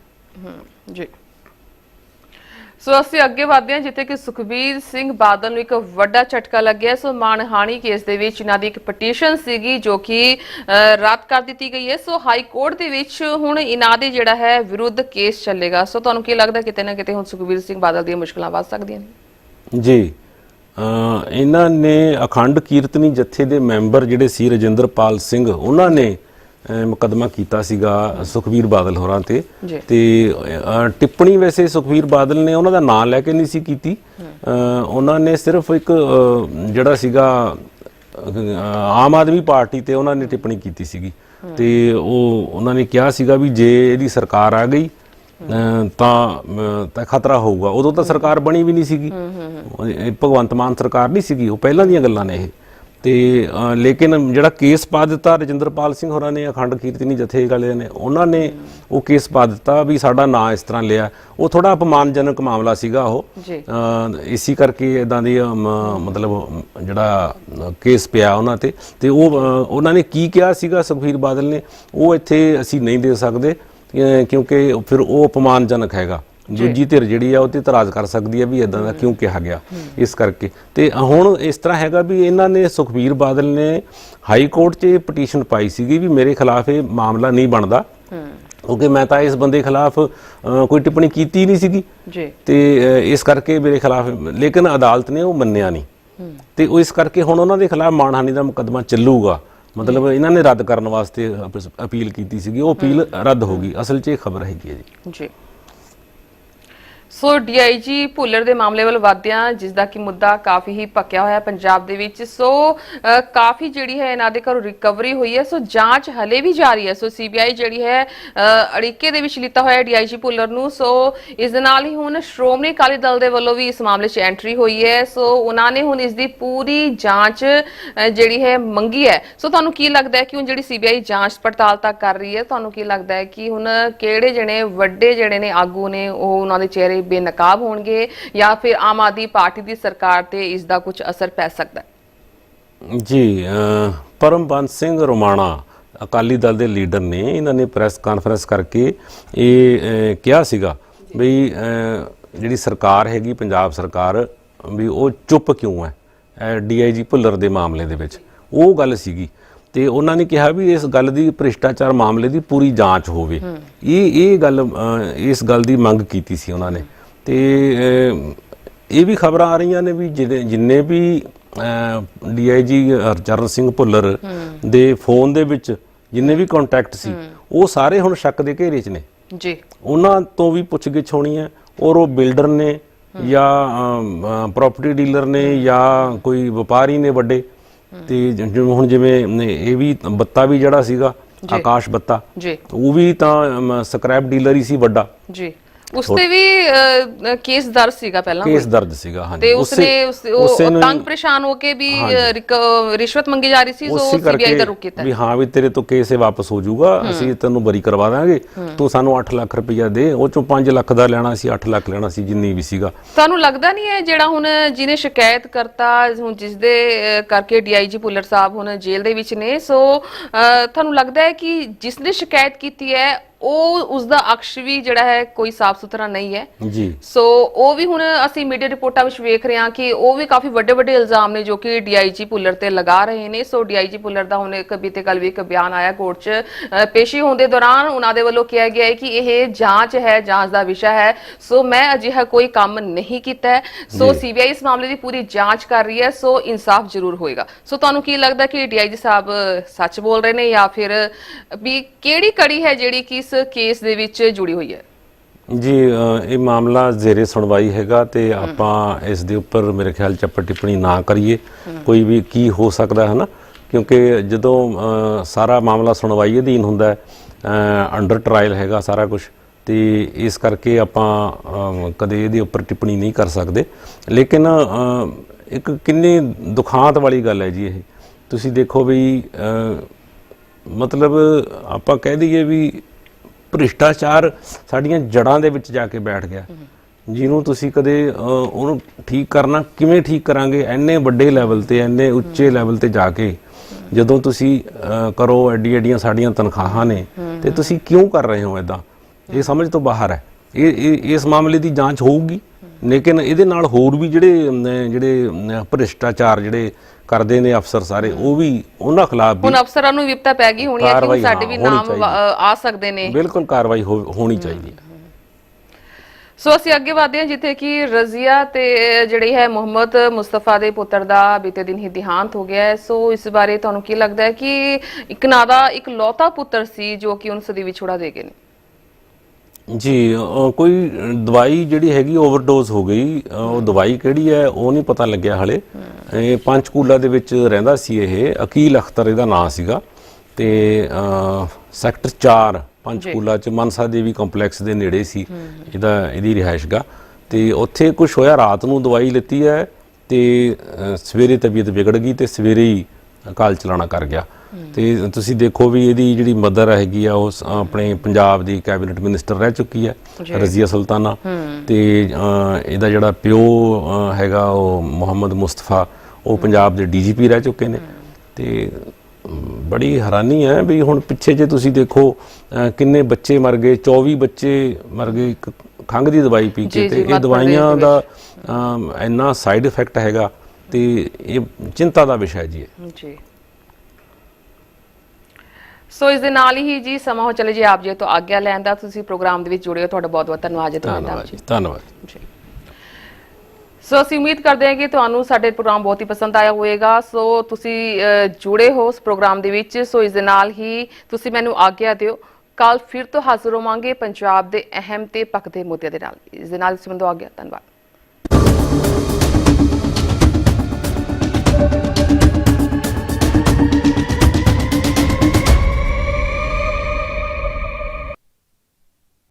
ਸੋ ਅਸੀਂ ਅੱਗੇ ਵਧਦੇ ਹਾਂ ਜਿੱਥੇ ਕਿ ਸੁਖਬੀਰ ਸਿੰਘ ਬਾਦਲ ਨੂੰ ਇੱਕ ਵੱਡਾ ਝਟਕਾ ਲੱਗਿਆ। ਸੋ ਮਾਨਹਾਨੀ ਕੇਸ ਦੇ ਵਿੱਚ ਇਹਨਾਂ ਦੀ ਇੱਕ ਪਟੀਸ਼ਨ ਸੀਗੀ ਜੋ ਕਿ ਰੱਦ ਕਰ ਦਿੱਤੀ ਗਈ ਹੈ। ਸੋ ਹਾਈ ਕੋਰਟ ਦੇ ਵਿੱਚ ਹੁਣ ਇਹਨਾਂ ਦੇ ਜਿਹੜਾ ਹੈ ਵਿਰੁੱਧ ਕੇਸ ਚੱਲੇਗਾ। ਸੋ ਤੁਹਾਨੂੰ ਕੀ ਲੱਗਦਾ ਕਿਤੇ ਨਾ ਕਿਤੇ ਹੁਣ ਸੁਖਬੀਰ ਸਿੰਘ ਬਾਦਲ ਦੀਆਂ ਮੁਸ਼ਕਲਾਂ ਵੱਧ ਸਕਦੀਆਂ ਨੇ? ਜੀ। ਇਹਨਾਂ ਨੇ ਅਖੰਡ ਕੀਰਤਨੀ ਜਥੇ ਦੇ ਮੈਂਬਰ ਜਿਹੜੇ ਸੀ ਰਜਿੰਦਰਪਾਲ ਸਿੰਘ ਉਹਨਾਂ ਨੇ ਮੁਕੱਦਮਾ ਕੀਤਾ ਸੀਗਾ ਸੁਖਵੀਰ ਬਾਦਲ ਹੋਰਾਂ ਤੇ। ਤੇ ਟਿੱਪਣੀ ਵੈਸੇ ਸੁਖਵੀਰ ਬਾਦਲ ਨੇ ਉਹਨਾਂ ਦਾ ਨਾਂ ਲੈ ਕੇ ਨਹੀਂ ਸੀ ਕੀਤੀ। ਉਹਨਾਂ ਨੇ ਸਿਰਫ ਇੱਕ ਜਿਹੜਾ ਸੀਗਾ ਆਮ ਆਦਮੀ ਪਾਰਟੀ ਤੇ ਉਹਨਾਂ ਨੇ ਟਿੱਪਣੀ ਕੀਤੀ ਸੀਗੀ। ਤੇ ਉਹ ਉਹਨਾਂ ਨੇ ਕਿਹਾ ਸੀਗਾ ਵੀ ਜੇ ਇਹਦੀ ਸਰਕਾਰ ਆ ਗਈ ਤਾਂ ਤਾਂ ਖਤਰਾ ਹੋਊਗਾ। ਉਦੋਂ ਤਾਂ ਸਰਕਾਰ ਬਣੀ ਵੀ ਨਹੀਂ ਸੀਗੀ। ਇਹ ਭਗਵੰਤ ਮਾਨ ਸਰਕਾਰ ਨਹੀਂ ਸੀਗੀ ਉਹ ਪਹਿਲਾਂ ਦੀਆਂ ਗੱਲਾਂ ਨੇ ਇਹ। ਤੇ ਲੇਕਿਨ ਜਿਹੜਾ ਕੇਸ ਪਾ ਦਿੱਤਾ ਰਜਿੰਦਰਪਾਲ ਸਿੰਘ ਹੋਰਾਂ ਨੇ ਅਖੰਡ ਕੀਰਤਨੀ ਜਥੇ ਵਾਲਿਆਂ ਨੇ ਉਹਨਾਂ ਨੇ ਉਹ ਕੇਸ ਪਾ ਦਿੱਤਾ ਵੀ ਸਾਡਾ ਨਾਂ ਇਸ ਤਰ੍ਹਾਂ ਲਿਆ। ਉਹ ਥੋੜਾ ਅਪਮਾਨਜਨਕ ਮਾਮਲਾ ਸੀਗਾ ਉਹ। ਇਸੀ ਕਰਕੇ ਇਦਾਂ ਦੀ ਮਤਲਬ ਜਿਹੜਾ ਕੇਸ ਪਿਆ ਉਹਨਾਂ ਤੇ। ਤੇ ਉਹ ਉਹਨਾਂ ਨੇ ਕੀ ਕਿਹਾ ਸੀਗਾ ਸੁਖਬੀਰ ਬਾਦਲ ਨੇ ਉਹ ਇੱਥੇ ਅਸੀਂ ਨਹੀਂ ਦੇ ਸਕਦੇ ਕਿਉਂਕਿ ਫਿਰ ਉਹ ਅਪਮਾਨਜਨਕ ਹੈਗਾ। ਦੂਜੀ ਧਿਰ ਜਿਹੜੀ ਆ ਉਹ ਤੇ ਇਤਰਾਜ਼ ਕਰ ਸਕਦੀ ਹੈ ਵੀ ਇਦਾਂ ਦਾ ਕਿਉਂ ਕਿਹਾ ਗਿਆ। ਇਸ ਕਰਕੇ। ਤੇ ਹੁਣ ਇਸ ਤਰ੍ਹਾਂ ਹੈਗਾ ਵੀ ਇਹਨਾਂ ਨੇ ਸੁਖਬੀਰ ਬਾਦਲ ਨੇ ਹਾਈ ਕੋਰਟ 'ਚ ਪਟੀਸ਼ਨ ਪਾਈ ਸੀਗੀ ਵੀ ਮੇਰੇ ਖਿਲਾਫ ਇਹ ਮਾਮਲਾ ਨਹੀਂ ਬਣਦਾ। ਕਿਉਂਕਿ ਮੈਂ ਤਾਂ ਇਸ ਬੰਦੇ ਖਿਲਾਫ ਕੋਈ ਟਿੱਪਣੀ ਕੀਤੀ ਨਹੀਂ ਸੀਗੀ। ਜੀ। ਤੇ ਇਸ ਕਰਕੇ ਮੇਰੇ ਖਿਲਾਫ ਲੇਕਿਨ ਅਦਾਲਤ ਨੇ ਉਹ ਮੰਨਿਆ ਨਹੀਂ। ਤੇ ਉਹ ਇਸ ਕਰਕੇ ਹੁਣ ਉਹਨਾਂ ਦੇ ਖਿਲਾਫ ਮਾਨਹਾਨੀ ਦਾ ਮੁਕੱਦਮਾ ਚੱਲੂਗਾ। ਮਤਲਬ ਇਹਨਾਂ ਨੇ ਰੱਦ ਕਰਨ ਵਾਸਤੇ ਅਪ- ਅਪੀਲ ਕੀਤੀ ਸੀਗੀ। ਉਹ ਅਪੀਲ ਰੱਦ ਹੋ ਗਈ। ਅਸਲ 'ਚ ਇਹ ਖਬਰ ਹੈਗੀ ਹੈ ਜੀ। ਜੀ। ਸੋ ਡੀਆਈਜੀ ਭੁੱਲਰ ਦੇ ਮਾਮਲੇ ਵੱਲ ਵਧਦਿਆਂ ਜਿਸ ਦਾ ਕਿ ਮੁੱਦਾ ਕਾਫੀ ਹੀ ਪੱਕਿਆ ਹੋਇਆ ਪੰਜਾਬ ਦੇ ਵਿੱਚ। ਸੋ ਕਾਫੀ ਜਿਹੜੀ ਹੈ ਇਹਨਾਂ ਦੇ ਘਰੋਂ ਰਿਕਵਰੀ ਹੋਈ ਹੈ। ਸੋ ਜਾਂਚ ਹਲੇ ਵੀ ਜਾਰੀ ਹੈ। ਸੋ ਸੀਬੀਆਈ ਜਿਹੜੀ ਹੈ ਅੜਿੱਕੇ ਦੇ ਵਿੱਚ ਲਿੱਤਾ ਹੋਇਆ ਡੀਆਈਜੀ ਭੁੱਲਰ ਨੂੰ। ਸੋ ਇਸ ਦੇ ਨਾਲ ਹੀ ਹੁਣ ਸ਼੍ਰੋਮਣੀ ਅਕਾਲੀ ਦਲ ਦੇ ਵੱਲੋਂ ਵੀ ਇਸ ਮਾਮਲੇ 'ਚ ਐਂਟਰੀ ਹੋਈ ਹੈ। ਸੋ ਉਹਨਾਂ ਨੇ ਹੁਣ ਇਸ ਦੀ ਪੂਰੀ ਜਾਂਚ ਜਿਹੜੀ ਹੈ ਮੰਗੀ ਹੈ। ਸੋ ਤੁਹਾਨੂੰ ਕੀ ਲੱਗਦਾ ਹੈ ਕਿ ਹੁਣ ਜਿਹੜੀ ਸੀਬੀਆਈ ਜਾਂਚ ਪੜਤਾਲ ਤੱਕ ਕਰ ਰਹੀ ਹੈ? ਤੁਹਾਨੂੰ ਕੀ ਲੱਗਦਾ ਹੈ ਕਿ ਹੁਣ ਕਿਹੜੇ ਜਿਹੜੇ ਵੱਡੇ ਜਿਹੜੇ ਨੇ ਆਗੂ ਨੇ, ਉਹ ਉਹਨਾਂ ਦੇ ਚਿਹਰੇ ਬੇਨਕਾਬ ਹੋਣਗੇ ਜਾਂ ਫਿਰ ਆਮ ਆਦਮੀ ਪਾਰਟੀ ਦੀ ਸਰਕਾਰ ਤੇ ਇਸ ਦਾ ਕੁਝ ਅਸਰ ਪੈ ਸਕਦਾ ਜੀ ਪਰਮਬੰਸ ਸਿੰਘ ਰੋਮਾਣਾ ਅਕਾਲੀ ਦਲ ਦੇ ਲੀਡਰ ਨੇ ਇਹਨਾਂ ਨੇ ਪ੍ਰੈਸ ਕਾਨਫਰੰਸ ਕਰਕੇ ਇਹ ਕਿਹਾ ਸੀਗਾ ਵੀ ਜਿਹੜੀ ਸਰਕਾਰ ਹੈਗੀ ਪੰਜਾਬ ਸਰਕਾਰ ਵੀ ਉਹ ਚੁੱਪ ਕਿਉਂ ਹੈ? ਡੀਆਈਜੀ ਭੁੱਲਰ ਦੇ ਮਾਮਲੇ ਦੇ ਵਿੱਚ। ਉਹ ਗੱਲ ਸੀਗੀ। ਤੇ ਉਹਨਾਂ ਨੇ ਕਿਹਾ ਵੀ ਇਸ ਗੱਲ ਦੀ ਭ੍ਰਿਸ਼ਟਾਚਾਰ ਮਾਮਲੇ ਦੀ ਪੂਰੀ ਜਾਂਚ ਹੋਵੇ। ਇਹ ਇਹ ਗੱਲ ਇਸ ਗੱਲ ਦੀ ਮੰਗ ਕੀਤੀ ਸੀ ਉਹਨਾਂ ਨੇ। ਤੇ ਇਹ ਵੀ ਖਬਰਾਂ ਆ ਰਹੀਆਂ ਨੇ ਵੀ ਜਿੰਨੇ ਵੀ ਡੀਆਈਜੀ ਹਰਚਰਨ ਸਿੰਘ ਭੁੱਲਰ ਦੇ ਫੋਨ ਦੇ ਵਿੱਚ ਜਿੰਨੇ ਵੀ ਕੰਟੈਕਟ ਸੀ ਉਹ ਸਾਰੇ ਹੁਣ ਸ਼ੱਕ ਦੇ ਘੇਰੇ 'ਚ ਨੇ। ਜੀ। ਉਹਨਾਂ ਤੋਂ ਵੀ ਪੁੱਛਗਿੱਛ ਹੋਣੀ ਹੈ ਔਰ ਉਹ ਬਿਲਡਰ ਨੇ ਜਾਂ ਪ੍ਰਾਪਰਟੀ ਡੀਲਰ ਨੇ ਜਾਂ ਕੋਈ ਵਪਾਰੀ ਨੇ ਵੱਡੇ ਤੇ ਜਿਵੇਂ ਹੁਣ ਜਿਵੇਂ ਇਹ ਵੀ ਬੱਤਾ ਵੀ ਜਿਹੜਾ ਸੀਗਾ ਆਕਾਸ਼ ਬੱਤਾ ਜੀ। ਉਹ ਵੀ ਤਾਂ ਸਕ੍ਰੈਪ ਡੀਲਰ ਹੀ ਸੀ ਵੱਡਾ। ਜੀ। ਉਸ ਤੇ ਵੀ ਕੇਸ ਦਰਜ ਸੀਗਾ ਪਹਿਲਾਂ ਕੇਸ ਦਰਜ ਸੀਗਾ ਹਾਂਜੀ। ਤੇ ਉਸਨੇ ਉਸ- ਉਹ ਤੰਗ ਪਰੇਸ਼ਾਨ ਹੋ ਕੇ ਵੀ ਰਿਸ਼ਵਤ ਮੰਗੀ ਜਾ ਰਹੀ ਸੀ ਸੋ ਸੀਬੀਆਈ ਦਾ ਰੁਕ ਕੀਤਾ। ਵੀ ਹਾਂ ਵੀ ਤੇਰੇ ਤੋਂ ਕੇਸ ਇਹ ਵਾਪਸ ਹੋ ਜਾਊਗਾ ਅਸੀਂ ਤੈਨੂੰ ਬਰੀ ਕਰਵਾ ਦਾਂਗੇ। ਤੂੰ ਸਾਨੂੰ 8 ਲੱਖ ਰੁਪਈਆ ਦੇ ਉਹ ਚੋਂ 5 ਲੱਖ ਦਾ ਲੈਣਾ ਸੀ 8 ਲੱਖ ਲੈਣਾ ਸੀ ਜਿੰਨੀ ਵੀ ਸੀਗਾ। ਤੁਹਾਨੂੰ ਲੱਗਦਾ ਨਹੀਂ ਹੈ ਜਿਹੜਾ ਹੁਣ ਜਿਹਨੇ ਸ਼ਿਕਾਇਤ ਕਰਤਾ ਹੁਣ ਜਿਸ ਦੇ ਕਰਕੇ ਡੀਆਈਜੀ ਭੁੱਲਰ ਸਾਹਿਬ ਹੁਣ ਜੇਲ੍ਹ ਦੇ ਵਿੱਚ ਨੇ ਸੋ ਤੁਹਾਨੂੰ ਲੱਗਦਾ ਹੈ ਕਿ ਜਿਸ ਨੇ ਸ਼ਿਕਾਇਤ ਕੀਤੀ ਹੈ ਉਹ ਉਸ ਦਾ ਅਕਸ਼ ਵੀ ਜਿਹੜਾ ਹੈ ਕੋਈ ਸਾਫ਼ ਸੁਥਰਾ ਨਹੀਂ ਹੈ। ਜੀ। ਸੋ ਉਹ ਵੀ ਹੁਣ ਅਸੀਂ ਮੀਡੀਆ ਰਿਪੋਰਟਾਂ ਵਿੱਚ ਵੇਖ ਰਹੇ ਹਾਂ ਕਿ ਉਹ ਵੀ ਕਾਫੀ ਵੱਡੇ ਵੱਡੇ ਇਲਜ਼ਾਮ ਨੇ ਜੋ ਕਿ ਡੀਆਈਜੀ ਭੁੱਲਰ ਤੇ ਲਗਾ ਰਹੇ ਨੇ। ਸੋ ਡੀਆਈਜੀ ਭੁੱਲਰ ਦਾ ਹੁਣ ਇੱਕ ਬੀਤੇ ਕੱਲ ਵੀ ਇੱਕ ਬਿਆਨ ਆਇਆ ਕੋਰਟ 'ਚ ਅ, ਪੇਸ਼ੀ ਹੋਣ ਦੇ ਦੌਰਾਨ ਉਹਨਾਂ ਦੇ ਵੱਲੋਂ ਕਿਹਾ ਗਿਆ ਹੈ ਕਿ ਇਹ ਜਾਂਚ ਹੈ ਜਾਂਚ ਦਾ ਵਿਸ਼ਾ ਹੈ। ਸੋ ਮੈਂ ਅਜਿਹਾ ਕੋਈ ਕੰਮ ਨਹੀਂ ਕੀਤਾ ਹੈ। ਸੋ ਸੀਬੀਆਈ ਇਸ ਮਾਮਲੇ ਦੀ ਪੂਰੀ ਜਾਂਚ ਕਰ ਰਹੀ ਹੈ। ਸੋ ਇਨਸਾਫ ਜ਼ਰੂਰ ਹੋਏਗਾ। ਸੋ ਤੁਹਾਨੂੰ ਕੀ ਲੱਗਦਾ ਕਿ ਡੀਆਈਜੀ ਸਾਹਿਬ ਸੱਚ ਬੋਲ ਰਹੇ ਨੇ ਜਾਂ ਫਿਰ ਵੀ ਕਿਹੜੀ ਕੜੀ ਹੈ ਜਿਹੜੀ ਕਿ ਇਸ ਕੇਸ ਦੇ ਵਿੱਚ ਜੁੜੀ ਹੋਈ ਹੈ? ਜੀ ਇਹ ਮਾਮਲਾ ਜ਼ੇਰੇ ਸੁਣਵਾਈ ਹੈਗਾ ਤੇ ਆਪਾਂ ਇਸ ਦੇ ਉੱਪਰ ਮੇਰੇ ਖਿਆਲ ਚ ਆਪਾਂ ਟਿੱਪਣੀ ਨਾ ਕਰੀਏ। ਕੋਈ ਵੀ ਕੀ ਹੋ ਸਕਦਾ ਹੈ ਨਾ? ਕਿਉਂਕਿ ਜਦੋਂ ਸਾਰਾ ਮਾਮਲਾ ਸੁਣਵਾਈ ਅਧੀਨ ਹੁੰਦਾ ਹੈ ਅੰਡਰ ਟਰਾਇਲ ਹੈਗਾ ਸਾਰਾ ਕੁਝ ਤੇ ਇਸ ਕਰਕੇ ਆਪਾਂ ਕਦੇ ਇਹਦੇ ਉੱਪਰ ਟਿੱਪਣੀ ਨਹੀਂ ਕਰ ਸਕਦੇ। ਲੇਕਿਨ ਇੱਕ ਕਿੰਨੀ ਦੁਖਾਂਤ ਵਾਲੀ ਗੱਲ ਹੈ ਜੀ ਇਹ। ਤੁਸੀਂ ਦੇਖੋ ਵੀ ਮਤਲਬ ਆਪਾਂ ਕਹਿ ਦਈਏ ਵੀ ਭ੍ਰਿਸ਼ਟਾਚਾਰ ਸਾਡੀਆਂ ਜੜਾਂ ਦੇ ਵਿੱਚ ਜਾ ਕੇ ਬੈਠ ਗਿਆ। ਜਿਹਨੂੰ ਤੁਸੀਂ ਕਦੇ ਉਹਨੂੰ ਠੀਕ ਕਰਨਾ ਕਿਵੇਂ ਠੀਕ ਕਰਾਂਗੇ? ਐਨੇ ਵੱਡੇ ਲੈਵਲ ਤੇ, ਐਨੇ ਉੱਚੇ ਲੈਵਲ ਤੇ ਜਾ ਕੇ ਜਦੋਂ ਤੁਸੀਂ ਕਰੋ ਐਡੀ ਐਡੀਆਂ ਸਾਡੀਆਂ ਤਨਖਾਹਾਂ ਨੇ, ਤੇ ਤੁਸੀਂ ਕਿਉਂ ਕਰ ਰਹੇ ਹੋ ਇਦਾਂ ਇਹ ਸਮਝ ਤੋਂ ਬਾਹਰ ਹੈ। ਇਹ, ਇਹ- ਇਸ ਮਾਮਲੇ ਦੀ ਜਾਂਚ ਹੋਊਗੀ। ਲੇਕਿਨ ਇਹਦੇ ਨਾਲ ਹੋਰ ਵੀ ਜਿਹੜੇ ਜਿਹੜੇ ਭ੍ਰਿਸ਼ਟਾਚਾਰ ਜਿਹੜੇ ਕਰਦੇ ਨੇ ਅਫਸਰ ਸਾਰੇ ਉਹ ਵੀ ਉਹਨਾਂ ਖਿਲਾਫ ਵੀ ਹੁਣ ਅਫਸਰਾਂ ਨੂੰ ਵਿਪਤਾ ਪੈ ਗਈ ਹੋਣੀ ਹੈ ਕਿ ਸਾਡੇ ਵੀ ਨਾਮ ਆ ਸਕਦੇ ਨੇ। ਬਿਲਕੁਲ ਕਾਰਵਾਈ ਹੋਣੀ ਚਾਹੀਦੀ ਹੈ। ਸੋ ਅਸੀਂ ਅੱਗੇ ਵਧਦੇ ਹਾਂ ਜਿੱਥੇ ਕਿ ਰਜ਼ੀਆ ਤੇ ਜਿਹੜੀ ਹੈ ਮੁਹੰਮਦ ਮੁਸਤਫਾ ਦੇ ਪੁੱਤਰ ਦਾ ਬੀਤੇ ਦਿਨ ਹੀ ਦੇਹਾਂਤ ਹੋ ਗਿਆ ਹੈ। ਸੋ ਇਸ ਬਾਰੇ ਤੁਹਾਨੂੰ ਕੀ ਲੱਗਦਾ ਹੈ ਕਿ ਇੱਕ ਨਾਦਾ ਇੱਕ ਲੌਤਾ ਪੁੱਤਰ ਸੀ ਜੋ ਕਿ ਉਹਨੂੰ ਸਦੀ ਵਿਛੋੜਾ ਦੇ ਗਏ ਨੇ? ਜੀ ਕੋਈ ਦਵਾਈ ਜਿਹੜੀ ਹੈਗੀ ਓਵਰਡੋਜ਼ ਹੋ ਗਈ ਉਹ ਦਵਾਈ ਕਿਹੜੀ ਹੈ ਉਹ ਨਹੀਂ ਪਤਾ ਲੱਗਿਆ ਹਲੇ। ਇਹ ਪੰਚਕੂਲਾ ਦੇ ਵਿੱਚ ਰਹਿੰਦਾ ਸੀ ਇਹ ਅਕੀਲ ਅਖਤਰ ਇਹਦਾ ਨਾਂ ਸੀਗਾ। ਤੇ ਸੈਕਟਰ 4 ਪੰਚਕੂਲਾ ਚ ਮਨਸਾ ਦੇਵੀ ਕੰਪਲੈਕਸ ਦੇ ਨੇੜੇ ਸੀ। ਇਹਦਾ ਇਹਦੀ ਰਿਹਾਇਸ਼ਗਾ ਤੇ ਉੱਥੇ ਕੁਝ ਹੋਇਆ ਰਾਤ ਨੂੰ ਦਵਾਈ ਲਿੱਤੀ ਹੈ ਤੇ ਸਵੇਰੇ ਤਬੀਅਤ ਵਿਗੜ ਗਈ ਤੇ ਸਵੇਰੇ ਹੀ ਕਾਲ ਚਲਾਣਾ ਕਰ ਗਿਆ। ਤੇ ਤੁਸੀਂ ਦੇਖੋ ਵੀ ਇਹਦੀ ਜਿਹੜੀ ਮਦਰ ਹੈਗੀ ਆ ਉਸ ਆਪਣੇ ਪੰਜਾਬ ਦੀ ਕੈਬਨਿਟ ਮਿਨਿਸਟਰ ਰਹਿ ਚੁੱਕੀ ਹੈ ਰਜ਼ੀਆ ਸੁਲਤਾਨਾ। ਤੇ ਇਹਦਾ ਜਿਹੜਾ ਪਿਓ ਹੈਗਾ ਉਹ ਮੁਹੰਮਦ ਮੁਸਤਫਾ ਉਹ ਪੰਜਾਬ ਦੇ ਡੀਜੀਪੀ ਰਹਿ ਚੁੱਕੇ ਨੇ। ਤੇ ਬੜੀ ਹੈਰਾਨੀ ਹੈ ਵੀ ਹੁਣ ਪਿੱਛੇ ਜੇ ਤੁਸੀਂ ਦੇਖੋ ਕਿੰਨੇ ਬੱਚੇ ਮਰ ਗਏ 24 ਬੱਚੇ ਮਰ ਗਏ ਇੱਕ ਖੰਘ ਦੀ ਦਵਾਈ ਪੀ ਕੇ ਤੇ ਇਹ ਦਵਾਈਆਂ ਦਾ ਇੰਨਾ ਸਾਈਡ ਇਫੈਕਟ ਹੈਗਾ ਤੇ ਇਹ ਚਿੰਤਾ ਦਾ ਵਿਸ਼ਾ ਹੈ ਜੀ ਇਹ। ਜੀ। ਸੋ ਇਸ ਦੇ ਨਾਲ ਹੀ ਜੀ ਸਮਾਂ ਹੋ ਚਲੇ ਜੀ ਆਪ ਜੀ ਤੋਂ ਆਗਿਆ ਲੈਣ ਦਾ। ਤੁਸੀਂ ਪ੍ਰੋਗਰਾਮ ਦੇ ਵਿੱਚ ਜੁੜੇ ਹੋ। ਤੁਹਾਡਾ ਬਹੁਤ ਬਹੁਤ ਧੰਨਵਾਦ ਜੀ। ਤੁਹਾਡਾ ਜੀ। ਧੰਨਵਾਦ ਜੀ। ਸੋ ਅਸੀਂ ਉਮੀਦ ਕਰਦੇ ਹਾਂ ਕਿ ਤੁਹਾਨੂੰ ਸਾਡੇ ਪ੍ਰੋਗਰਾਮ ਬਹੁਤ ਹੀ ਪਸੰਦ ਆਇਆ ਹੋਵੇਗਾ। ਸੋ ਤੁਸੀਂ ਜੁੜੇ ਹੋ ਇਸ ਪ੍ਰੋਗਰਾਮ ਦੇ ਵਿੱਚ। ਸੋ ਇਸ ਦੇ ਨਾਲ ਹੀ ਤੁਸੀਂ ਮੈਨੂੰ ਆਗਿਆ ਦਿਓ। ਕੱਲ ਫਿਰ ਤੋਂ ਹਾਜ਼ਰ ਹੋਵਾਂਗੇ ਪੰਜਾਬ ਦੇ ਅਹਿਮ ਤੇ ਪੱਕਦੇ ਮੁੱਦਿਆਂ ਦੇ ਨਾਲ। ਇਸ ਦੇ ਨਾਲ ਸੰਬੰਧੋ ਆਗਿਆ। ਧੰਨਵਾਦ।